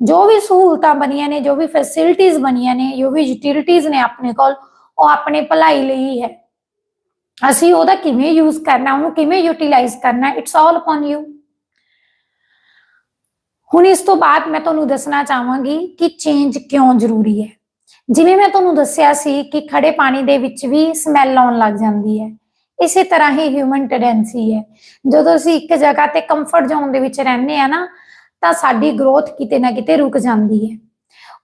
ਜੋ ਵੀ ਸਹੂਲਤਾਂ ਬਣੀਆਂ ਨੇ, ਜੋ ਵੀ ਫੈਸਿਲਿਟੀਆਂ ਬਣੀਆਂ ਨੇ, ਜੋ ਵੀ ਯੂਟਿਲਿਟੀਆਂ ਨੇ ਆਪਣੇ ਕੋਲ ਉਹ ਆਪਣੇ ਭਲਾਈ ਲਈ ਹੈ ਅਸੀਂ ਉਹਦਾ ਕਿਵੇਂ ਯੂਜ਼ ਕਰਨਾ, ਉਹਨੂੰ ਕਿਵੇਂ ਯੂਟਿਲਾਈਜ਼ ਕਰਨਾ ਇਟਸ ਆਲ ਅਪਨ ਯੂ ਹੁਣ ਇਸ ਤੋਂ ਬਾਅਦ ਮੈਂ ਤੁਹਾਨੂੰ ਦੱਸਣਾ ਚਾਹਾਂਗੀ ਕਿ ਚੇਂਜ ਕਿਉਂ ਜ਼ਰੂਰੀ ਹੈ। ਜਿਵੇਂ ਮੈਂ ਤੁਹਾਨੂੰ ਦੱਸਿਆ ਸੀ ਕਿ ਖੜੇ ਪਾਣੀ ਦੇ ਵਿੱਚ ਵੀ ਸਮੈਲ ਆਉਣ ਲੱਗ ਜਾਂਦੀ ਹੈ। ਇਸੇ ਤਰ੍ਹਾਂ ਹੀ ਹਿਊਮਨ ਟੈਂਡੈਂਸੀ ਹੈ। ਜਦੋਂ ਅਸੀਂ ਇੱਕ ਜਗ੍ਹਾ ਤੇ ਕੰਫਰਟ ਜ਼ੋਨ ਦੇ ਵਿੱਚ ਰਹਿੰਦੇ ਆ ਨਾ, ਤਾਂ ਸਾਡੀ ਗਰੋਥ ਕਿਤੇ ਨਾ ਕਿਤੇ ਰੁਕ ਜਾਂਦੀ ਹੈ।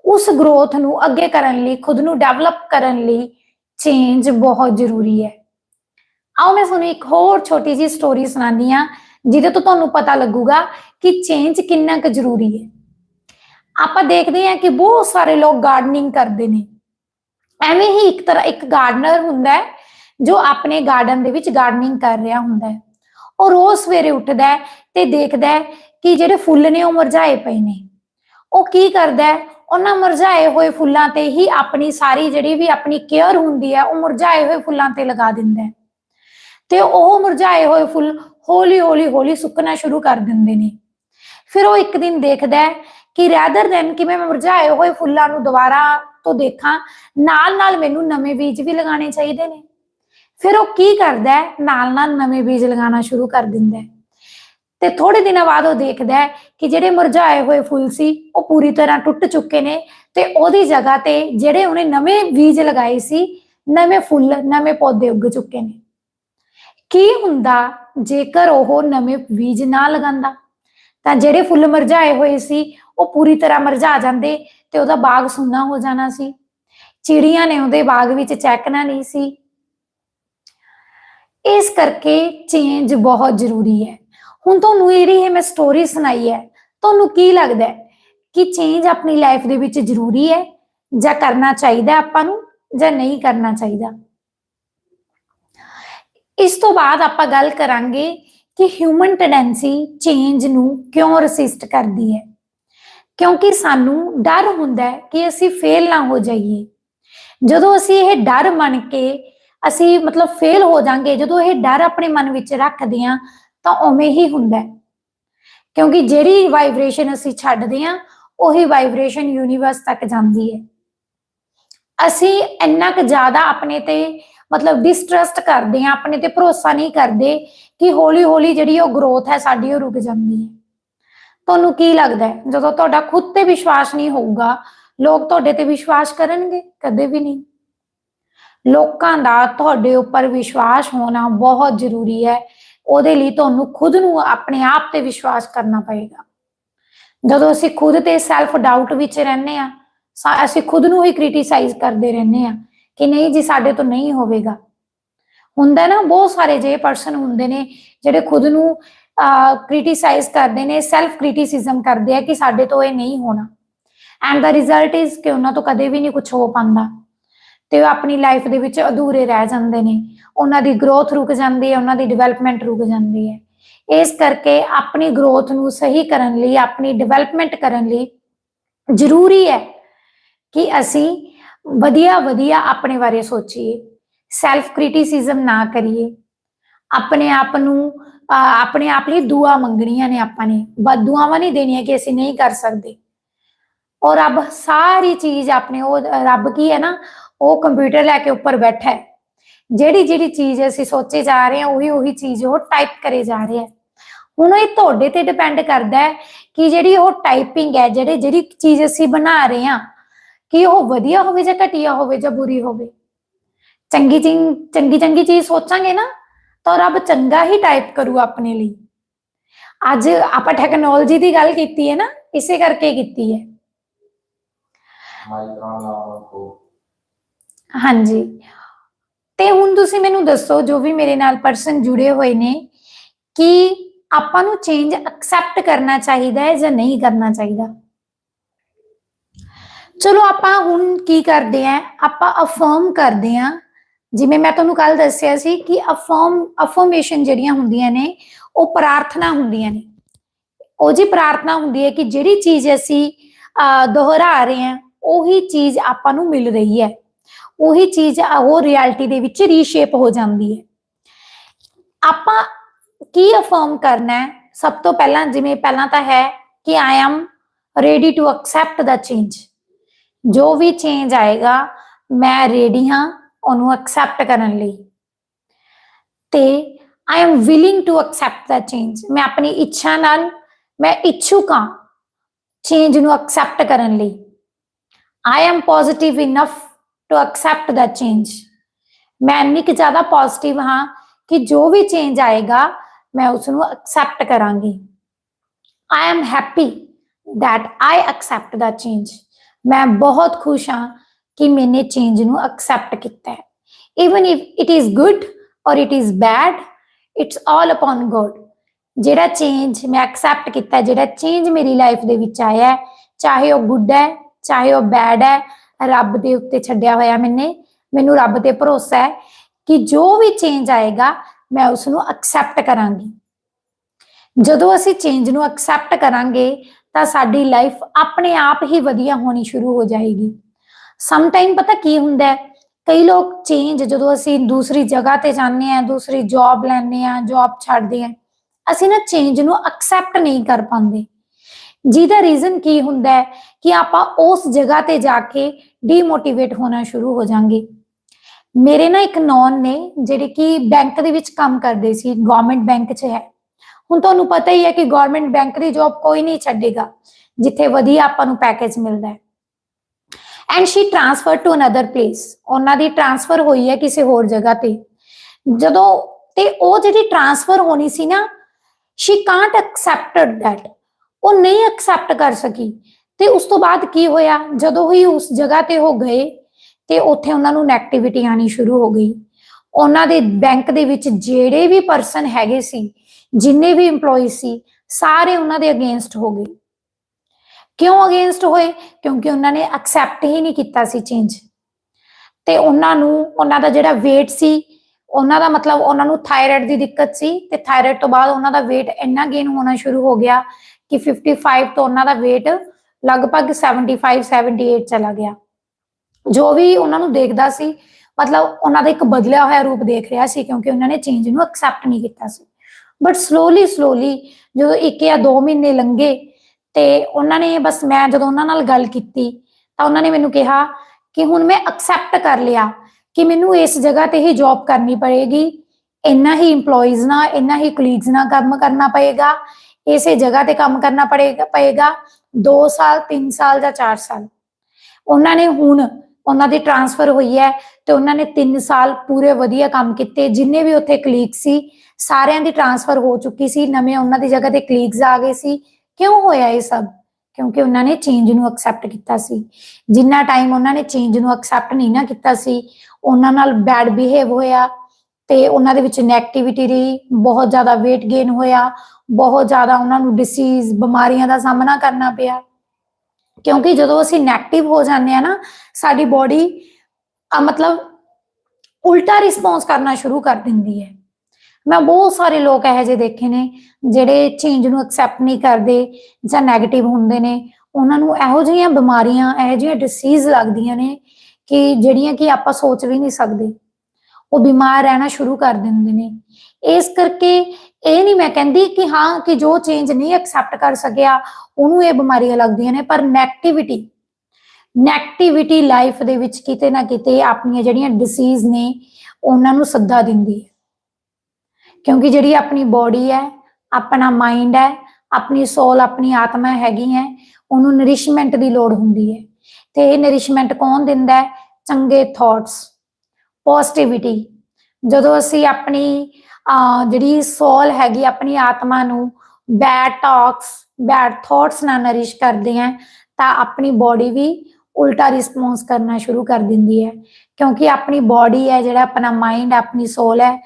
ਉਸ ਗਰੋਥ ਨੂੰ ਅੱਗੇ ਕਰਨ ਲਈ, ਖੁਦ ਨੂੰ ਡਿਵੈਲਪ ਕਰਨ ਲਈ ਚੇਂਜ ਬਹੁਤ ਜ਼ਰੂਰੀ ਹੈ। ਆਓ ਮੈਂ ਤੁਹਾਨੂੰ ਇੱਕ ਹੋਰ ਛੋਟੀ ਜੀ ਸਟੋਰੀ ਸੁਣਾਉਂਦੀ ਆ ਜਿਹਦੇ ਤੋਂ ਤੁਹਾਨੂੰ ਪਤਾ ਲੱਗੂਗਾ ਕਿ ਚੇਂਜ ਕਿੰਨਾ ਕੁ ਜ਼ਰੂਰੀ ਹੈ। ਆਪਾਂ ਦੇਖਦੇ ਹਾਂ ਕਿ ਬਹੁਤ ਸਾਰੇ ਲੋਕ ਗਾਰਡਨਿੰਗ ਕਰਦੇ ਨੇ। ਐਵੇਂ ਹੀ ਇੱਕ ਤਰ੍ਹਾਂ ਇੱਕ ਗਾਰਡਨਰ ਹੁੰਦਾ ਹੈ, ਜੋ ਆਪਣੇ ਗਾਰਡਨ ਦੇ ਵਿੱਚ ਗਾਰਡਨਿੰਗ ਕਰ ਰਿਹਾ ਹੁੰਦਾ ਹੈ। ਉਹ ਰੋਜ਼ ਸਵੇਰੇ ਉੱਠਦਾ ਹੈ ਤੇ ਦੇਖਦਾ ਹੈ ਕਿ ਜਿਹੜੇ ਫੁੱਲ ਨੇ ਉਹ ਮੁਰਝਾਏ ਪਏ ਨੇ। ਉਹ ਕੀ ਕਰਦਾ ਹੈ? ਉਹਨਾਂ ਮੁਰਝਾਏ ਹੋਏ ਫੁੱਲਾਂ ਤੇ ਹੀ ਆਪਣੀ ਸਾਰੀ ਜਿਹੜੀ ਵੀ ਆਪਣੀ ਕੇਅਰ ਹੁੰਦੀ ਹੈ, ਉਹ ਮੁਰਝਾਏ ਹੋਏ ਫੁੱਲਾਂ ਤੇ ਲਗਾ ਦਿੰਦਾ ਹੈ। ਤੇ ਉਹ ਮੁਰਝਾਏ ਹੋਏ ਫੁੱਲ ਹੌਲੀ ਹੌਲੀ ਹੌਲੀ ਸੁੱਕਣਾ ਸ਼ੁਰੂ ਕਰ ਦਿੰਦੇ ਨੇ। ਫਿਰ ਉਹ ਇੱਕ ਦਿਨ ਦੇਖਦਾ ਹੈ ਕਿ ਰੈਦਰ ਦੈਨ ਕਿ ਮੈਂ ਮੁਰਝਾਏ ਹੋਏ ਫੁੱਲਾਂ ਨੂੰ ਦੁਬਾਰਾ ਤੋਂ ਦੇਖਾਂ, ਨਾਲ ਨਾਲ ਮੈਨੂੰ ਨਵੇਂ ਬੀਜ ਵੀ ਲਗਾਉਣੇ ਚਾਹੀਦੇ ਨੇ। ਫਿਰ ਉਹ ਕੀ ਕਰਦਾ ਹੈ? ਨਾਲ ਨਾਲ ਨਵੇਂ ਬੀਜ ਲਗਾਉਣਾ ਸ਼ੁਰੂ ਕਰ ਦਿੰਦਾ ਹੈ। ਤੇ ਥੋੜੇ ਦਿਨਾਂ ਬਾਅਦ ਉਹ ਦੇਖਦਾ ਹੈ ਕਿ ਜਿਹੜੇ ਮੁਰਝਾਏ ਹੋਏ ਫੁੱਲ ਸੀ, ਉਹ ਪੂਰੀ ਤਰ੍ਹਾਂ ਟੁੱਟ ਚੁੱਕੇ ਨੇ ਤੇ ਉਹਦੀ ਜਗ੍ਹਾ ਤੇ ਜਿਹੜੇ ਉਹਨੇ ਨਵੇਂ ਬੀਜ ਲਗਾਏ ਸੀ, ਨਵੇਂ ਫੁੱਲ, ਨਵੇਂ ਪੌਦੇ ਉੱਗ ਚੁੱਕੇ ਨੇ। ਕੀ ਹੁੰਦਾ ਜੇਕਰ ਉਹ ਨਵੇਂ ਬੀਜ ਨਾ ਲਗਾਉਂਦਾ? ਤਾਂ ਜਿਹੜੇ ਫੁੱਲ ਮਰਝਾਏ ਹੋਏ ਸੀ, ਉਹ ਪੂਰੀ ਤਰ੍ਹਾਂ ਮਰਝਾ ਜਾਂਦੇ ਤੇ ਉਹਦਾ ਬਾਗ ਸੁੰਨਾ ਹੋ ਜਾਣਾ ਸੀ। ਚਿੜੀਆਂ ਨੇ ਉਹਦੇ ਬਾਗ ਵਿੱਚ ਚੈਕਣਾ ਨਹੀਂ ਸੀ। ਇਸ ਕਰਕੇ ਚੇਂਜ ਬਹੁਤ ਜ਼ਰੂਰੀ ਹੈ। ਹੁਣ ਤੁਹਾਨੂੰ ਜਿਹੜੀ ਇਹ ਮੈਂ ਸਟੋਰੀ ਸੁਣਾਈ ਹੈ। ਤੁਹਾਨੂੰ ਕੀ ਲੱਗਦਾ ਹੈ ਕਿ ਚੇਂਜ ਆਪਣੀ ਲਾਈਫ ਦੇ ਵਿੱਚ ਜ਼ਰੂਰੀ ਹੈ ਜਾਂ ਕਰਨਾ ਚਾਹੀਦਾ ਆਪਾਂ ਨੂੰ ਜਾਂ ਨਹੀਂ ਕਰਨਾ ਚਾਹੀਦਾ? ਇਸ ਤੋਂ ਬਾਅਦ ਆਪਾਂ ਗੱਲ ਕਰਾਂਗੇ ਕਿ ਹਿਊਮਨ ਟੈਂਡੈਂਸੀ ਚੇਂਜ ਨੂੰ ਕਿਉਂ ਰੈਸਿਸਟ ਕਰਦੀ ਹੈ। ਕਿਉਂਕਿ ਸਾਨੂੰ ਡਰ ਹੁੰਦਾ ਹੈ ਕਿ ਅਸੀਂ ਫੇਲ ਨਾ ਹੋ ਜਾਈਏ। ਜਦੋਂ ਅਸੀਂ ਇਹ ਡਰ ਮੰਨ ਕੇ ਅਸੀਂ ਮਤਲਬ ਫੇਲ ਹੋ ਜਾਾਂਗੇ, ਜਦੋਂ ਇਹ ਡਰ ਆਪਣੇ ਮਨ ਵਿੱਚ ਰੱਖਦੇ ਹਾਂ ਤਾਂ ਉਵੇਂ ਹੀ ਹੁੰਦਾ ਹੈ। ਕਿਉਂਕਿ ਜਿਹੜੀ ਵਾਈਬ੍ਰੇਸ਼ਨ ਅਸੀਂ ਛੱਡਦੇ ਹਾਂ, ਉਹੀ ਵਾਈਬ੍ਰੇਸ਼ਨ ਯੂਨੀਵਰਸ ਤੱਕ ਜਾਂਦੀ ਹੈ। ਅਸੀਂ ਇੰਨਾ ਕੁ ਜ਼ਿਆਦਾ ਆਪਣੇ ਤੇ ਮਤਲਬ ਡਿਸਟਰਸਟ ਕਰਦੇ ਹਾਂ, ਆਪਣੇ ਤੇ ਭਰੋਸਾ ਨਹੀਂ ਕਰਦੇ ਕਿ ਹੌਲੀ ਹੌਲੀ ਜਿਹੜੀ ਉਹ ਗਰੋਥ ਹੈ ਸਾਡੀ ਉਹ ਰੁਕ ਜਾਂਦੀ ਹੈ। ਤੁਹਾਨੂੰ ਕੀ ਲੱਗਦਾ ਹੈ? ਜਦੋਂ ਤੁਹਾਡਾ ਖੁਦ ਤੇ ਵਿਸ਼ਵਾਸ ਨਹੀਂ ਹੋਊਗਾ, ਲੋਕ ਤੁਹਾਡੇ ਤੇ ਵਿਸ਼ਵਾਸ ਕਰਨਗੇ? ਕਦੇ ਵੀ ਨਹੀਂ। ਲੋਕਾਂ ਦਾ ਤੁਹਾਡੇ ਉੱਪਰ ਵਿਸ਼ਵਾਸ ਹੋਣਾ ਬਹੁਤ ਜ਼ਰੂਰੀ ਹੈ। ਉਹਦੇ ਲਈ ਤੁਹਾਨੂੰ ਖੁਦ ਨੂੰ ਆਪਣੇ ਆਪ ਤੇ ਵਿਸ਼ਵਾਸ ਕਰਨਾ ਪਏਗਾ। ਜਦੋਂ ਅਸੀਂ ਖੁਦ ਤੇ ਸੈਲਫ ਡਾਊਟ ਵਿੱਚ ਰਹਿੰਦੇ ਆ ਅਸੀਂ ਖੁਦ ਨੂੰ ਹੀ ਕ੍ਰਿਟਿਸਾਈਜ਼ ਕਰਦੇ ਰਹਿੰਦੇ ਆ ਕਿ ਨਹੀਂ ਜੀ, ਸਾਡੇ ਤੋਂ ਨਹੀਂ ਹੋਵੇਗਾ। ਹੁੰਦਾ ਨਾ, ਬਹੁਤ ਸਾਰੇ ਜੇ ਪਰਸਨ ਹੁੰਦੇ ਨੇ ਜਿਹੜੇ ਖੁਦ ਨੂੰ ਕ੍ਰਿਟਿਸਾਈਜ਼ ਕਰਦੇ ਨੇ ਸੈਲਫ ਕ੍ਰਿਟਿਸਿਜ਼ਮ ਕਰਦੇ ਆ ਕਿ ਸਾਡੇ ਤੋਂ ਇਹ ਨਹੀਂ ਹੋਣਾ। ਐਂਡ ਦਾ ਰਿਜ਼ਲਟ ਇਜ਼ ਕਿ ਉਹਨਾਂ ਤੋਂ ਕਦੇ ਵੀ ਨਹੀਂ ਕੁਝ ਹੋ ਪਾਉਂਦਾ। ਤੇ ਉਹ ਆਪਣੀ ਲਾਈਫ ਦੇ ਵਿੱਚ ਅਧੂਰੇ ਰਹਿ ਜਾਂਦੇ ਨੇ। ਉਹਨਾਂ ਦੀ ਗਰੋਥ ਰੁਕ ਜਾਂਦੀ ਹੈ, ਉਹਨਾਂ ਦੀ ਡਿਵੈਲਪਮੈਂਟ ਰੁਕ ਜਾਂਦੀ ਹੈ। ਇਸ ਕਰਕੇ ਆਪਣੀ ਗਰੋਥ ਨੂੰ ਸਹੀ ਕਰਨ ਲਈ, ਆਪਣੀ ਡਿਵੈਲਪਮੈਂਟ ਕਰਨ ਲਈ ਜ਼ਰੂਰੀ ਹੈ ਕਿ ਅਸੀਂ ਵਧੀਆ ਵਧੀਆ ਆਪਣੇ ਬਾਰੇ ਸੋਚੀਏ ਸੈਲਫ ਕ੍ਰਿਟਿਸਿਜ਼ਮ ਨਾ ਕਰੀਏ। ਆਪਣੇ ਆਪ ਨੂੰ, ਅਹ ਆਪਣੇ ਆਪ ਲਈ ਦੁਆ ਮੰਗਣੀਆਂ ਨੇ ਆਪਾਂ ਨੇ। ਬਸ ਦੁਆਵਾਂ ਨਹੀਂ ਦੇਣੀਆਂ ਕਿ ਅਸੀਂ ਨਹੀਂ ਕਰ ਸਕਦੇ। ਔਰ ਰੱਬ ਸਾਰੀ ਚੀਜ਼ ਆਪਣੇ, ਉਹ ਰੱਬ ਕੀ ਹੈ ਨਾ ਉਹ ਕੰਪਿਊਟਰ ਲੈ ਕੇ ਉੱਪਰ ਬੈਠਾ ਹੈ। ਜਿਹੜੀ ਜਿਹੜੀ ਚੀਜ਼ ਅਸੀਂ ਸੋਚੇ ਜਾ ਰਹੇ ਹਾਂ, ਉਹੀ ਉਹੀ ਚੀਜ਼ ਉਹ ਟਾਈਪ ਕਰੇ ਜਾ ਰਿਹਾ ਹੈ। ਹੁਣ ਇਹ ਤੁਹਾਡੇ ਤੇ ਡਿਪੈਂਡ ਕਰਦਾ ਹੈ ਕਿ ਜਿਹੜੀ ਉਹ ਟਾਈਪਿੰਗ ਹੈ, ਜਿਹੜੇ ਜਿਹੜੀ ਚੀਜ਼ ਅਸੀਂ ਬਣਾ ਰਹੇ ਹਾਂ, ਕਿ ਉਹ ਵਧੀਆ ਹੋਵੇ ਜਾਂ ਘਟੀਆ ਹੋਵੇ ਜਾਂ ਬੁਰੀ ਹੋਵੇ। ਚੰਗੀ ਚੀਜ਼, ਚੰਗੀ ਚੰਗੀ ਚੀਜ਼ ਸੋਚਾਂਗੇ ਨਾ, ਤਾਂ ਰੱਬ ਚੰਗਾ ਹੀ ਟਾਈਪ ਕਰੂ ਆਪਣੇ ਲਈ। ਅੱਜ ਆਪਾਂ ਟੈਕਨੋਲੋਜੀ ਦੀ ਗੱਲ ਕੀਤੀ ਹੈ ਨਾ, ਇਸੇ ਕਰਕੇ ਕੀਤੀ ਹੈ। ਮਾਈਕਰੋਨ ਲਾਵਾ ਕੋ ਹਾਂਜੀ। ਤੇ ਹੁਣ ਤੁਸੀਂ ਮੈਨੂੰ ਦੱਸੋ ਜੋ ਵੀ ਮੇਰੇ ਨਾਲ ਪਰਸਨ ਜੁੜੇ ਹੋਏ ਨੇ ਕਿ ਆਪਾਂ ਨੂੰ ਚੇਂਜ ਐਕਸੈਪਟ ਕਰਨਾ ਚਾਹੀਦਾ ਹੈ ਜਾਂ ਨਹੀਂ ਕਰਨਾ ਚਾਹੀਦਾ? ਚਲੋ ਆਪਾਂ ਹੁਣ ਕੀ ਕਰਦੇ ਆਂ ਆਪਾਂ ਅਫਰਮ ਕਰਦੇ ਆਂ ਜਿਵੇਂ ਮੈਂ ਤੁਹਾਨੂੰ ਕੱਲ ਦੱਸਿਆ ਸੀ ਕਿ ਅਫਰਮ ਅਫਰਮੇਸ਼ਨ ਜਿਹੜੀਆਂ ਹੁੰਦੀਆਂ ਨੇ ਉਹ ਪ੍ਰਾਰਥਨਾ ਹੁੰਦੀਆਂ ਨੇ। ਉਹ ਜੀ ਪ੍ਰਾਰਥਨਾ ਹੁੰਦੀ ਹੈ ਕਿ ਜਿਹੜੀ ਚੀਜ਼ ਅਸੀਂ ਅਹ, ਦੁਹਰਾ ਰਹੇ ਹਾਂ ਉਹੀ ਚੀਜ਼ ਆਪਾਂ ਨੂੰ ਮਿਲ ਰਹੀ ਹੈ। ਉਹੀ ਚੀਜ਼ ਉਹ ਰਿਐਲਿਟੀ ਦੇ ਵਿੱਚ ਰੀਸ਼ੇਪ ਹੋ ਜਾਂਦੀ ਹੈ। ਆਪਾਂ ਕੀ ਅਫਰਮ ਕਰਨਾ ਹੈ? ਸਭ ਤੋਂ ਪਹਿਲਾਂ ਜਿਵੇਂ ਪਹਿਲਾਂ ਤਾਂ ਹੈ ਕਿ I am ready to accept the change ਜੋ ਵੀ ਚੇਂਜ ਆਏਗਾ, ਮੈਂ ਰੈਡੀ ਹਾਂ ਉਹਨੂੰ ਐਕਸੈਪਟ ਕਰਨ ਲਈ। ਤੇ I am willing to accept the change ਮੈਂ ਆਪਣੀ ਇੱਛਾ ਨਾਲ, ਮੈਂ ਇੱਛੁਕ ਹਾਂ ਚੇਂਜ ਨੂੰ ਐਕਸੈਪਟ ਕਰਨ ਲਈ। I am positive enough to accept the change ਮੈਂ ਇੰਨੀ ਕਿ ਜ਼ਿਆਦਾ ਪੋਜ਼ਿਟਿਵ ਹਾਂ ਕਿ ਜੋ ਵੀ ਚੇਂਜ ਆਏਗਾ, ਮੈਂ ਉਸ ਨੂੰ ਐਕਸੈਪਟ ਕਰਾਂਗੀ। I am happy that I accept the change ਮੈਂ ਬਹੁਤ ਖੁਸ਼ ਹਾਂ ਕਿ ਮੈਨੇ ਚੇਂਜ ਨੂੰ ਐਕਸੈਪਟ ਕੀਤਾ ਹੈ। Even if it is good or it is bad, it's all upon god ਜਿਹੜਾ ਚੇਂਜ ਮੈਂ ਐਕਸੈਪਟ ਕੀਤਾ, ਜਿਹੜਾ ਚੇਂਜ ਮੇਰੀ ਲਾਈਫ ਦੇ ਵਿੱਚ ਆਇਆ ਹੈ, ਚਾਹੇ ਉਹ ਗੁੱਡ ਹੈ, ਚਾਹੇ ਉਹ ਬੈਡ ਹੈ ਰੱਬ ਦੇ ਉੱਤੇ ਛੱਡਿਆ ਹੋਇਆ ਮੈਨੇ। ਮੈਨੂੰ ਰੱਬ ਤੇ ਭਰੋਸਾ ਹੈ ਕਿ ਜੋ ਵੀ ਚੇਂਜ ਆਏਗਾ, ਮੈਂ ਉਸ ਨੂੰ ਐਕਸੈਪਟ ਕਰਾਂਗੀ। ਜਦੋਂ ਅਸੀਂ ਚੇਂਜ ਨੂੰ ਐਕਸੈਪਟ ਕਰਾਂਗੇ, ਤਾਂ ਸਾਡੀ ਲਾਈਫ ਆਪਣੇ ਆਪ ਹੀ ਵਧੀਆ ਹੋਣੀ ਸ਼ੁਰੂ ਹੋ ਜਾਏਗੀ। ਸਮ ਟਾਈਮ ਪਤਾ ਕੀ ਹੁੰਦਾ ਹੈ? ਕਈ ਲੋਕ ਚੇਂਜ ਜਦੋਂ ਅਸੀਂ ਦੂਸਰੀ ਜਗ੍ਹਾ ਤੇ ਜਾਂਦੇ ਆ ਦੂਸਰੀ ਜੌਬ ਲੈਂਦੇ ਆ ਜੌਬ ਛੱਡਦੇ ਆ ਅਸੀਂ ਨਾ ਚੇਂਜ ਨੂੰ ਐਕਸੈਪਟ ਨਹੀਂ ਕਰ ਪਾਉਂਦੇ। ਜਿਹਦਾ ਰੀਜ਼ਨ ਕੀ ਹੁੰਦਾ ਹੈ ਕਿ ਆਪਾਂ ਉਸ ਜਗ੍ਹਾ ਤੇ ਜਾ ਕੇ ਡੀਮੋਟੀਵੇਟ ਹੋਣਾ ਸ਼ੁਰੂ ਹੋ ਜਾਾਂਗੇ। ਮੇਰੇ ਨਾ ਇੱਕ ਨੌਨ ਨੇ ਜਿਹੜੇ ਕਿ ਬੈਂਕ ਦੇ ਵਿੱਚ ਕੰਮ ਕਰਦੇ ਸੀ ਗਵਰਨਮੈਂਟ ਬੈਂਕ 'ਚ ਹੈ। ਹੁਣ ਤੁਹਾਨੂੰ ਪਤਾ ਹੀ ਹੈ ਕਿ ਗਵਰਨਮੈਂਟ ਬੈਂਕ ਦੀ ਜੌਬ ਕੋਈ ਨਹੀਂ ਛੱਡੇਗਾ, ਜਿੱਥੇ ਵਧੀਆ ਆਪਾਂ ਨੂੰ ਪੈਕੇਜ ਮਿਲਦਾ ਹੈ। And she transfer to another place ਉਹਨਾਂ ਦੀ ਟ੍ਰਾਂਸਫਰ ਹੋਈ ਹੈ ਕਿਸੇ ਹੋਰ ਜਗ੍ਹਾ ਤੇ। ਜਦੋਂ ਤੇ ਉਹ ਜਿਹੜੀ ਟ੍ਰਾਂਸਫਰ ਹੋਣੀ ਸੀ ਨਾ ਸ਼ੀ ਕਾਂਟ ਐਕਸੈਪਟਡ ਥੈਟ ਉਹ ਨਹੀਂ ਐਕਸੈਪਟ ਕਰ ਸਕੀ। ਤੇ ਉਸ ਤੋਂ ਬਾਅਦ ਕੀ ਹੋਇਆ? ਜਦੋਂ ਹੀ ਉਸ ਜਗ੍ਹਾ ਤੇ ਉਹ ਗਏ, ਤੇ ਉੱਥੇ ਉਹਨਾਂ ਨੂੰ ਨੈਗੇਟਿਵਿਟੀ ਆਣੀ ਸ਼ੁਰੂ ਹੋ ਗਈ। ਉਹਨਾਂ ਦੇ ਬੈਂਕ ਦੇ ਵਿੱਚ ਜਿਹੜੇ ਵੀ ਪਰਸਨ ਹੈਗੇ ਸੀ, ਜਿੰਨੇ ਵੀ EMPLOYE ਸੀ, ਸਾਰੇ ਉਹਨਾਂ ਦੇ ਅਗੇਂਸਟ ਹੋ ਗਏ। ਕਿਉਂ ਅਗੇਂਸਟ ਹੋਏ? ਕਿਉਂਕਿ ਉਹਨਾਂ ਨੇ ਐਕਸੈਪਟ ਹੀ ਨਹੀਂ ਕੀਤਾ ਸੀ ਚੇਂਜ ਤੇ ਉਹਨਾਂ ਨੂੰ, ਉਹਨਾਂ ਦਾ ਜਿਹੜਾ weight ਸੀ, ਉਹਨਾਂ ਦਾ ਮਤਲਬ ਉਹਨਾਂ ਨੂੰ ਥਾਇਰਾਇਡ ਦੀ ਦਿੱਕਤ ਸੀ, ਤੇ ਥਾਇਰਾਇਡ ਤੋਂ ਬਾਅਦ ਉਹਨਾਂ ਦਾ weight ਇੰਨਾ ਗੇਨ ਹੋਣਾ ਸ਼ੁਰੂ ਹੋ ਗਿਆ ਕਿ 55 ਤੋਂ ਉਹਨਾਂ ਦਾ weight ਲਗਭਗ 75 78 ਚਲਾ ਗਿਆ। ਜੋ ਵੀ ਉਹਨਾਂ ਨੂੰ ਦੇਖਦਾ ਸੀ, ਮਤਲਬ ਉਹਨਾਂ ਦਾ ਇੱਕ ਬਦਲਿਆ ਹੋਇਆ ਰੂਪ ਦੇਖ ਰਿਹਾ ਸੀ ਕਿਉਂਕਿ ਉਹਨਾਂ ਨੇ ਚੇਂਜ ਨੂੰ ਐਕਸੈਪਟ ਨਹੀਂ ਕੀਤਾ ਸੀ। ਬਟ ਸਲੋਲੀ ਸਲੋਲੀ ਜਦੋਂ ਇੱਕ ਜਾਂ ਦੋ ਮਹੀਨੇ ਲੰਘੇ ਤੇ ਉਹਨਾਂ ਨੇ ਬਸ ਮੈਂ ਜਦੋਂ ਉਹਨਾਂ ਨਾਲ ਗੱਲ ਕੀਤੀ ਤਾਂ ਉਹਨਾਂ ਨੇ ਮੈਨੂੰ ਕਿਹਾ ਕਿ ਹੁਣ ਮੈਂ ਐਕਸੈਪਟ ਕਰ ਲਿਆ ਕਿ ਮੈਨੂੰ ਇਸ ਜਗ੍ਹਾ ਤੇ ਹੀ ਜੌਬ ਕਰਨੀ ਪੜੇਗੀ ਇੰਨਾ ਹੀ EMPLOYEES ਨਾਲ, ਇੰਨਾ ਹੀ ਕਲੀਗਸ ਨਾਲ ਕੰਮ ਕਰਨਾ ਪਏਗਾ ਇਸੇ ਜਗ੍ਹਾ ਤੇ ਕੰਮ ਕਰਨਾ ਪੜੇਗਾ, ਪਏਗਾ 2 ਸਾਲ 3 ਸਾਲ ਜਾਂ 4 ਸਾਲ। ਉਹਨਾਂ ਨੇ ਹੁਣ ਉਹਨਾਂ ਦੀ ਟ੍ਰਾਂਸਫਰ ਹੋਈ ਹੈ ਤੇ ਉਹਨਾਂ ਨੇ 3 ਸਾਲ ਪੂਰੇ ਵਧੀਆ ਕੰਮ ਕੀਤੇ। ਜਿੰਨੇ ਵੀ ਉੱਥੇ ਕਲੀਗ ਸੀ, ਸਾਰਿਆਂ ਦੀ ਟ੍ਰਾਂਸਫਰ ਹੋ ਚੁੱਕੀ ਸੀ। ਨਵੇਂ ਉਹਨਾਂ ਦੀ ਜਗ੍ਹਾ ਤੇ ਕਲੀਗਸ ਆ ਗਏ ਸੀ। ਕਿਉਂ ਹੋਇਆ ਇਹ ਸਭ? ਕਿਉਂਕਿ ਉਹਨਾਂ ਨੇ ਚੇਂਜ ਨੂੰ ਐਕਸੈਪਟ ਕੀਤਾ ਸੀ। ਜਿੰਨਾ ਟਾਈਮ ਉਹਨਾਂ ਨੇ ਚੇਂਜ ਨੂੰ ਐਕਸੈਪਟ ਨਹੀਂ ਨਾ ਕੀਤਾ ਸੀ, ਉਹਨਾਂ ਨਾਲ ਬੈਡ ਬਿਹੇਵ ਹੋਇਆ। ਤੇ ਉਹਨਾਂ ਦੇ ਵਿੱਚ ਨੈਗੇਟਿਵਿਟੀ ਰਹੀ, ਬਹੁਤ ਜ਼ਿਆਦਾ weight gain ਹੋਇਆ, ਬਹੁਤ ਜ਼ਿਆਦਾ ਉਹਨਾਂ ਨੂੰ ਡਿਸੀਜ਼ ਬਿਮਾਰੀਆਂ ਦਾ ਸਾਹਮਣਾ ਕਰਨਾ ਪਿਆ। ਕਿਉਂਕਿ ਜਦੋਂ ਅਸੀਂ ਨੈਗੇਟਿਵ ਹੋ ਜਾਂਦੇ ਆ ਨਾ, ਸਾਡੀ ਬਾਡੀ ਮਤਲਬ ਉਲਟਾ ਰਿਸਪੌਂਸ ਕਰਨਾ ਸ਼ੁਰੂ ਕਰ ਦਿੰਦੀ ਹੈ। ਮੈਂ ਬਹੁਤ ਸਾਰੇ ਲੋਕ ਇਹੋ ਜਿਹੇ ਦੇਖੇ ਨੇ, ਜਿਹੜੇ ਚੇਂਜ ਨੂੰ ਐਕਸੈਪਟ ਨਹੀਂ ਕਰਦੇ ਜਾਂ 네ਗੇਟਿਵ ਹੁੰਦੇ ਨੇ। ਉਹਨਾਂ ਨੂੰ ਇਹੋ ਜਿਹੀਆਂ ਬਿਮਾਰੀਆਂ, ਇਹੋ ਜਿਹੀਆਂ ਡਿਸੀਜ਼ ਲੱਗਦੀਆਂ ਨੇ ਕਿ ਜਿਹੜੀਆਂ ਕਿ ਆਪਾਂ ਸੋਚ ਵੀ ਨਹੀਂ ਸਕਦੇ। ਉਹ ਬਿਮਾਰ ਰਹਿਣਾ ਸ਼ੁਰੂ ਕਰ ਦਿੰਦੇ ਨੇ। ਇਸ ਕਰਕੇ ਇਹ ਨਹੀਂ ਮੈਂ ਕਹਿੰਦੀ ਕਿ ਹਾਂ, ਕਿ ਜੋ ਚੇਂਜ ਨਹੀਂ ਐਕਸੈਪਟ ਕਰ ਸਕਿਆ, ਉਹਨੂੰ ਇਹ ਬਿਮਾਰੀਆਂ ਲੱਗਦੀਆਂ ਨੇ, ਪਰ ਨੈਗੇਟਿਵਿਟੀ ਨੈਗੇਟਿਵਿਟੀ ਲਾਈਫ ਦੇ ਵਿੱਚ ਕਿਤੇ ਨਾ ਕਿਤੇ ਆਪਣੀਆਂ ਜਿਹੜੀਆਂ ਡਿਸੀਜ਼ ਨੇ, ਉਹਨਾਂ ਨੂੰ ਸੱਦਾ ਦਿੰਦੀ ਹੈ। ਕਿਉਂਕਿ ਜਿਹੜੀ ਆਪਣੀ ਬਾਡੀ ਹੈ, ਆਪਣਾ ਮਾਈਂਡ ਹੈ, ਆਪਣੀ ਸੋਲ ਆਪਣੀ ਆਤਮਾ ਹੈਗੀ ਹੈ, ਉਹਨੂੰ ਨਰਿਸ਼ਮੈਂਟ ਦੀ ਲੋੜ ਹੁੰਦੀ ਹੈ। ਤੇ ਇਹ ਨਰਿਸ਼ਮੈਂਟ ਕੌਣ ਦਿੰਦਾ ਹੈ? ਚੰਗੇ ਥਾਟਸ ਪੋਜ਼ਿਟਿਵਿਟੀ ਜਦੋਂ ਅਸੀਂ ਆਪਣੀ ਜਿਹੜੀ ਸੋਲ ਹੈਗੀ, ਆਪਣੀ ਆਤਮਾ ਨੂੰ ਬੈਡ ਟਾਕਸ ਬੈਡ ਥਾਟਸ ਨਾਲ ਨਰਿਸ਼ ਕਰਦੇ ਹਾਂ, ਤਾਂ ਆਪਣੀ ਬਾਡੀ ਵੀ ਉਲਟਾ ਰਿਸਪੌਂਸ ਕਰਨਾ ਸ਼ੁਰੂ ਕਰ ਦਿੰਦੀ ਹੈ। ਕਿਉਂਕਿ ਆਪਣੀ ਬਾਡੀ ਹੈ, ਜਿਹੜਾ ਆਪਣਾ ਮਾਈਂਡ ਆਪਣੀ ਸੋਲ ਹੈ,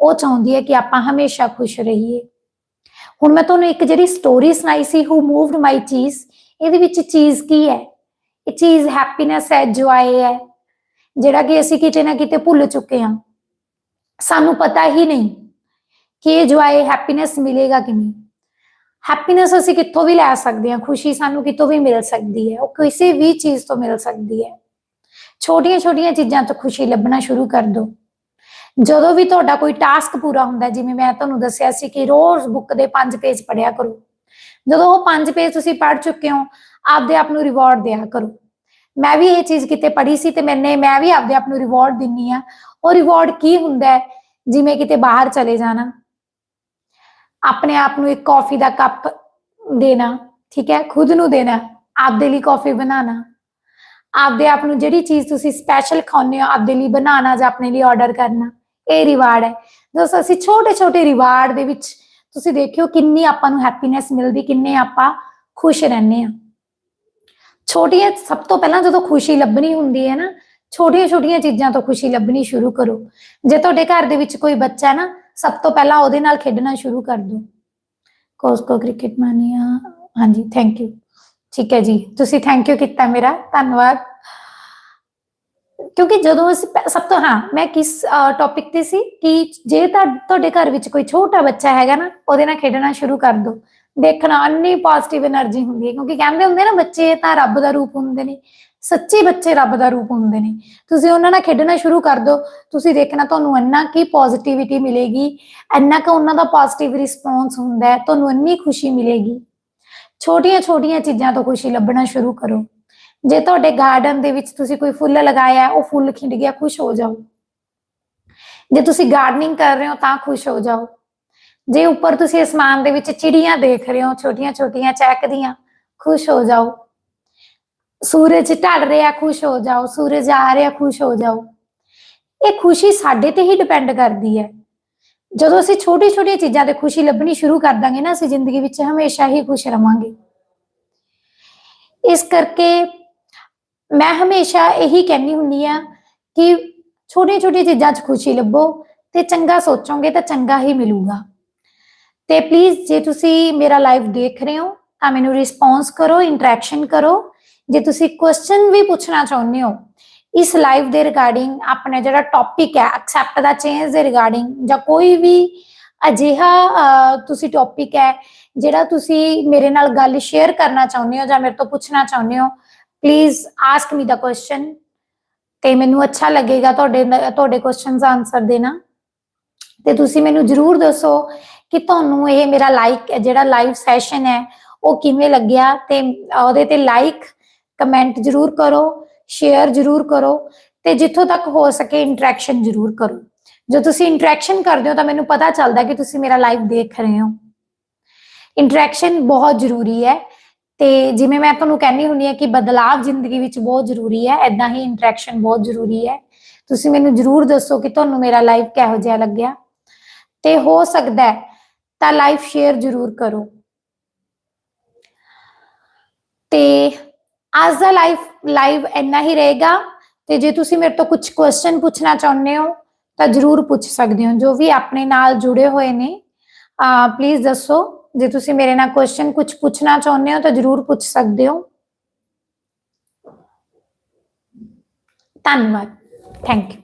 ਉਹ ਚਾਹੁੰਦੀ ਹੈ ਕਿ ਆਪਾਂ ਹਮੇਸ਼ਾ ਖੁਸ਼ ਰਹੀਏ। ਹੁਣ ਮੈਂ ਤੁਹਾਨੂੰ ਇੱਕ ਜਿਹੜੀ ਸਟੋਰੀ ਸੁਣਾਈ ਸੀ ਹੂ ਮੂਵਡ ਮਾਈ ਚੀਜ਼ ਇਹਦੇ ਵਿੱਚ ਚੀਜ਼ ਕੀ ਹੈ? ਇਹ ਚੀਜ਼ ਹੈਪੀਨੈਸ ਹੈ ਜੋਏ ਹੈ। ਜਿਹੜਾ ਕਿ ਅਸੀਂ ਕਿਤੇ ਨਾ ਕਿਤੇ ਭੁੱਲ ਚੁੱਕੇ ਹਾਂ। ਸਾਨੂੰ ਪਤਾ ਹੀ ਨਹੀਂ ਕਿ ਇਹ ਜੋਏ ਹੈਪੀਨੈਸ ਮਿਲੇਗਾ ਕਿ ਨਹੀਂ ਹੈਪੀਨੈਸ ਅਸੀਂ ਕਿੱਥੋਂ ਵੀ ਲੈ ਸਕਦੇ ਹਾਂ, ਖੁਸ਼ੀ ਸਾਨੂੰ ਕਿਤੋਂ ਵੀ ਮਿਲ ਸਕਦੀ ਹੈ, ਉਹ ਕਿਸੇ ਵੀ ਚੀਜ਼ ਤੋਂ ਮਿਲ ਸਕਦੀ ਹੈ। ਛੋਟੀਆਂ ਛੋਟੀਆਂ ਚੀਜ਼ਾਂ ਤੋਂ ਖੁਸ਼ੀ ਲੱਭਣਾ ਸ਼ੁਰੂ ਕਰ ਦਿਓ। ਜਦੋਂ ਵੀ ਤੁਹਾਡਾ ਕੋਈ ਟਾਸਕ ਪੂਰਾ ਹੁੰਦਾ, ਜਿਵੇਂ ਮੈਂ ਤੁਹਾਨੂੰ ਦੱਸਿਆ ਸੀ ਕਿ ਰੋਜ਼ ਬੁੱਕ ਦੇ 5 ਪੇਜ ਪੜਿਆ ਕਰੋ। ਜਦੋਂ ਉਹ 5 ਪੇਜ ਤੁਸੀਂ ਪੜ ਚੁੱਕੇ ਹੋ, ਆਪਦੇ ਆਪ ਨੂੰ ਰਿਵਾਰਡ ਦਿਆ ਕਰੋ। ਮੈਂ ਵੀ ਇਹ ਚੀਜ਼ ਕਿਤੇ ਪੜ੍ਹੀ ਸੀ ਤੇ ਮੈਨੇ, ਮੈਂ ਵੀ ਆਪਦੇ ਆਪ ਨੂੰ ਰਿਵਾਰਡ ਦਿੰਨੀ ਆ। ਉਹ ਰਿਵਾਰਡ ਕੀ ਹੁੰਦਾ ਹੈ? ਜਿਵੇਂ ਕਿਤੇ ਬਾਹਰ ਚਲੇ ਜਾਣਾ। ਆਪਣੇ ਆਪ ਨੂੰ ਇੱਕ ਕਾਫੀ ਦਾ ਕੱਪ ਦੇਣਾ, ਠੀਕ ਹੈ? ਖੁਦ ਨੂੰ ਦੇਣਾ, ਆਪਦੇ ਲਈ ਕਾਫੀ ਬਣਾਉਣਾ। ਆਪਦੇ ਆਪ ਨੂੰ ਜਿਹੜੀ ਚੀਜ਼ ਤੁਸੀਂ ਸਪੈਸ਼ਲ ਖਾਉਂਦੇ ਹੋ, ਆਪਦੇ ਲਈ ਬਣਾਉਣਾ ਜਾਂ ਆਪਣੇ ਲਈ ਆਰਡਰ ਕਰਨਾ, ਇਹ ਰਿਵਾਰਡ ਹੈ। ਜਦੋਂ ਅਸੀਂ ਛੋਟੇ ਛੋਟੇ ਰਿਵਾਰਡ ਦੇ ਵਿੱਚ ਤੁਸੀਂ ਦੇਖਿਓ ਕਿੰਨੀ ਆਪਾਂ ਨੂੰ ਹੈਪੀਨੈਸ ਮਿਲਦੀ, ਕਿੰਨੇ ਆਪਾਂ ਖੁਸ਼ ਰਹਿੰਦੇ ਆ ਛੋਟੀਆਂ ਸਭ ਤੋਂ ਪਹਿਲਾਂ ਜਦੋਂ ਖੁਸ਼ੀ ਲੱਭਣੀ ਹੁੰਦੀ ਹੈ ਨਾ ਛੋਟੀਆਂ ਛੋਟੀਆਂ ਚੀਜ਼ਾਂ ਤੋਂ ਖੁਸ਼ੀ ਲੱਭਣੀ ਸ਼ੁਰੂ ਕਰੋ। ਜੇ ਤੁਹਾਡੇ ਘਰ ਦੇ ਵਿੱਚ ਕੋਈ ਬੱਚਾ ਨਾ, ਸਭ ਤੋਂ ਪਹਿਲਾਂ ਉਹਦੇ ਨਾਲ ਖੇਡਣਾ ਸ਼ੁਰੂ ਕਰ ਦਿਓ। Cosco cricket mania. ਹਾਂਜੀ ਥੈਂਕ ਯੂ ਠੀਕ ਹੈ ਜੀ, ਤੁਸੀਂ ਥੈਂਕ ਯੂ ਕੀਤਾ ਮੇਰਾ, ਧੰਨਵਾਦ। ਕਿਉਂਕਿ ਜਦੋਂ ਅਸੀਂ ਸਭ ਤੋਂ, ਹਾਂ, ਮੈਂ ਕਿਸ ਟੌਪਿਕ ਤੇ ਸੀ ਕਿ ਜੇ ਤਾਂ ਤੁਹਾਡੇ ਘਰ ਵਿੱਚ ਕੋਈ ਛੋਟਾ ਬੱਚਾ ਹੈਗਾ ਨਾ, ਉਹਦੇ ਨਾਲ ਖੇਡਣਾ ਸ਼ੁਰੂ ਕਰ ਦਿਓ। ਦੇਖਣਾ ਅੰਨੀ ਪੋਜ਼ਿਟਿਵ એનર્ਜੀ ਹੁੰਦੀ ਹੈ, ਕਿਉਂਕਿ ਕਹਿੰਦੇ ਹੁੰਦੇ ਨਾ, ਬੱਚੇ ਤਾਂ ਰੱਬ ਦਾ ਰੂਪ ਹੁੰਦੇ ਨੇ। ਸੱਚੇ ਬੱਚੇ ਰੱਬ ਦਾ ਰੂਪ ਹੁੰਦੇ ਨੇ। ਤੁਸੀਂ ਉਹਨਾਂ ਨਾਲ ਖੇਡਣਾ ਸ਼ੁਰੂ ਕਰ ਦਿਓ। ਤੁਸੀਂ ਦੇਖਣਾ ਤੁਹਾਨੂੰ ਇੰਨਾ ਕੀ ਪੋਜ਼ਿਟਿਵਿਟੀ ਮਿਲੇਗੀ, ਇੰਨਾ ਕਿ ਉਹਨਾਂ ਦਾ ਪੋਜ਼ਿਟਿਵ ਰਿਸਪੌਂਸ ਹੁੰਦਾ ਹੈ, ਤੁਹਾਨੂੰ ਇੰਨੀ ਖੁਸ਼ੀ ਮਿਲੇਗੀ। ਛੋਟੀਆਂ-ਛੋਟੀਆਂ ਚੀਜ਼ਾਂ ਤੋਂ ਖੁਸ਼ੀ ਲੱਭਣਾ ਸ਼ੁਰੂ ਕਰੋ। ਜੇ ਤੁਹਾਡੇ ਗਾਰਡਨ ਦੇ ਵਿੱਚ ਤੁਸੀਂ ਕੋਈ ਫੁੱਲ ਲਗਾਇਆ, ਉਹ ਫੁੱਲ ਖਿੰਡ ਗਿਆ, ਖੁਸ਼ ਹੋ ਜਾਓ। ਜੇ ਤੁਸੀਂ ਗਾਰਡਨਿੰਗ ਕਰ ਰਹੇ ਹੋ, ਤਾਂ ਖੁਸ਼ ਹੋ ਜਾਓ। ਜੇ ਉੱਪਰ ਤੁਸੀਂ ਅਸਮਾਨ ਦੇ ਵਿੱਚ ਚਿੜੀਆਂ ਦੇਖ ਰਹੇ ਹੋ, ਛੋਟੀਆਂ ਛੋਟੀਆਂ ਚਹਿਕਦੀਆਂ ਖੁਸ਼ ਹੋ ਜਾਓ। ਸੂਰਜ ਢਲ ਰਿਹਾ, ਖੁਸ਼ ਹੋ ਜਾਓ। ਸੂਰਜ ਆ ਰਿਹਾ, ਖੁਸ਼ ਹੋ ਜਾਓ। ਇਹ ਖੁਸ਼ੀ ਸਾਡੇ ਤੇ ਹੀ ਡਿਪੈਂਡ ਕਰਦੀ ਹੈ। ਜਦੋਂ ਅਸੀਂ ਛੋਟੀ ਛੋਟੀਆਂ ਚੀਜ਼ਾਂ ਤੇ ਖੁਸ਼ੀ ਲੱਭਣੀ ਸ਼ੁਰੂ ਕਰ ਦਾਂਗੇ ਨਾ, ਅਸੀਂ ਜ਼ਿੰਦਗੀ ਵਿੱਚ ਹਮੇਸ਼ਾ ਹੀ ਖੁਸ਼ ਰਵਾਂਗੇ। ਇਸ ਕਰਕੇ ਮੈਂ ਹਮੇਸ਼ਾ ਇਹੀ ਕਹਿੰਦੀ ਹੁੰਦੀ ਆ ਕਿ ਛੋਟੀਆਂ ਛੋਟੀਆਂ ਚੀਜ਼ਾਂ 'ਚ ਖੁਸ਼ੀ ਲੱਭੋ ਤੇ ਚੰਗਾ ਸੋਚੋਗੇ ਤਾਂ ਚੰਗਾ ਹੀ ਮਿਲੂਗਾ। ਤੇ ਪਲੀਜ਼ ਜੇ ਤੁਸੀਂ ਮੇਰਾ ਲਾਈਵ ਦੇਖ ਰਹੇ ਹੋ, ਤਾਂ ਮੈਨੂੰ ਰਿਸਪੌਂਸ ਕਰੋ ਇੰਟਰੈਕਸ਼ਨ ਕਰੋ। ਜੇ ਤੁਸੀਂ ਕੁਐਸਚਨ ਵੀ ਪੁੱਛਣਾ ਚਾਹੁੰਦੇ ਹੋ, ਇਸ ਲਾਈਵ ਦੇ ਰਿਗਾਰਡਿੰਗ ਆਪਣਾ ਜਿਹੜਾ ਟੌਪਿਕ ਹੈ ਐਕਸੈਪਟ ਦਾ ਚੇਂਜ ਦੇ ਰਿਗਾਰਡਿੰਗ ਜਾਂ ਕੋਈ ਵੀ ਅਜਿਹਾ ਤੁਸੀਂ ਟੌਪਿਕ ਹੈ, ਜਿਹੜਾ ਤੁਸੀਂ ਮੇਰੇ ਨਾਲ ਗੱਲ ਸ਼ੇਅਰ ਕਰਨਾ ਚਾਹੁੰਦੇ ਹੋ ਜਾਂ ਮੇਰੇ ਤੋਂ ਪੁੱਛਣਾ ਚਾਹੁੰਦੇ ਹੋ please ask me the question ਤੇ ਮੈਨੂੰ ਅੱਛਾ ਲੱਗੇਗਾ ਤੁਹਾਡੇ ਨ- ਤੁਹਾਡੇ ਕੁਐਸਚਨਸ ਦਾ ਆਨਸਰ ਦੇਣਾ। ਤੇ ਤੁਸੀਂ ਮੈਨੂੰ ਜਰੂਰ ਦੱਸੋ ਕਿ ਤੁਹਾਨੂੰ ਇਹ ਮੇਰਾ ਲਾਈਕ ਜਿਹੜਾ ਲਾਈਵ ਸੈਸ਼ਨ ਹੈ, ਉਹ ਕਿਵੇਂ ਲੱਗਿਆ ਤੇ ਉਹਦੇ ਤੇ ਲਾਈਕ ਕਮੈਂਟ ਜਰੂਰ ਕਰੋ ਸ਼ੇਅਰ ਜਰੂਰ ਕਰੋ ਤੇ ਜਿੱਥੋਂ ਤੱਕ ਹੋ ਸਕੇ ਇੰਟਰੈਕਸ਼ਨ ਜਰੂਰ ਕਰੋ। ਜੋ ਤੁਸੀਂ ਇੰਟਰੈਕਸ਼ਨ ਕਰਦੇ ਹੋ ਤਾਂ ਮੈਨੂੰ ਪਤਾ ਚੱਲਦਾ ਕਿ ਤੁਸੀਂ ਮੇਰਾ ਲਾਈਵ ਦੇਖ ਰਹੇ ਹੋ। ਇੰਟਰੈਕਸ਼ਨ ਬਹੁਤ ਜ਼ਰੂਰੀ ਹੈ ਤੇ ਜਿਵੇਂ ਮੈਂ ਤੁਹਾਨੂੰ ਕਹਿੰਦੀ ਹੁੰਦੀ ਹਾਂ ਕਿ ਬਦਲਾਵ ਜ਼ਿੰਦਗੀ ਵਿੱਚ ਬਹੁਤ ਜ਼ਰੂਰੀ ਹੈ ਐਦਾਂ ਹੀ ਇੰਟਰੈਕਸ਼ਨ ਬਹੁਤ ਜ਼ਰੂਰੀ ਹੈ। ਤੁਸੀਂ ਮੈਨੂੰ ਜਰੂਰ ਦੱਸੋ ਕਿ ਤੁਹਾਨੂੰ ਮੇਰਾ ਲਾਈਵ ਕਿਹੋ ਜਿਹਾ ਲੱਗਿਆ। ਤੇ ਹੋ ਸਕਦਾ ਹੈ ਤਾਂ ਲਾਈਵ ਸ਼ੇਅਰ ਜਰੂਰ ਕਰੋ। ਤੇ ਅੱਜ ਦਾ ਲਾਈਵ ਲਾਈਵ ਇੰਨਾ ਹੀ ਰਹੇਗਾ। ਤੇ ਜੇ ਤੁਸੀਂ ਮੇਰੇ ਤੋਂ ਕੁਝ ਕੁਐਸਚਨ ਪੁੱਛਣਾ ਚਾਹੁੰਦੇ ਹੋ, ਤਾਂ ਜਰੂਰ ਪੁੱਛ ਸਕਦੇ ਹੋ, ਜੋ ਵੀ ਆਪਣੇ ਨਾਲ ਜੁੜੇ ਹੋਏ ਨੇ। ਪਲੀਜ਼ ਦੱਸੋ, ਜੇ ਤੁਸੀਂ ਮੇਰੇ ਨਾਲ ਕੁਐਸਚਨ ਕੁਝ ਪੁੱਛਣਾ ਚਾਹੁੰਦੇ ਹੋ, ਤਾਂ ਜਰੂਰ ਪੁੱਛ ਸਕਦੇ ਹੋ। ਧੰਨਵਾਦ। Thank you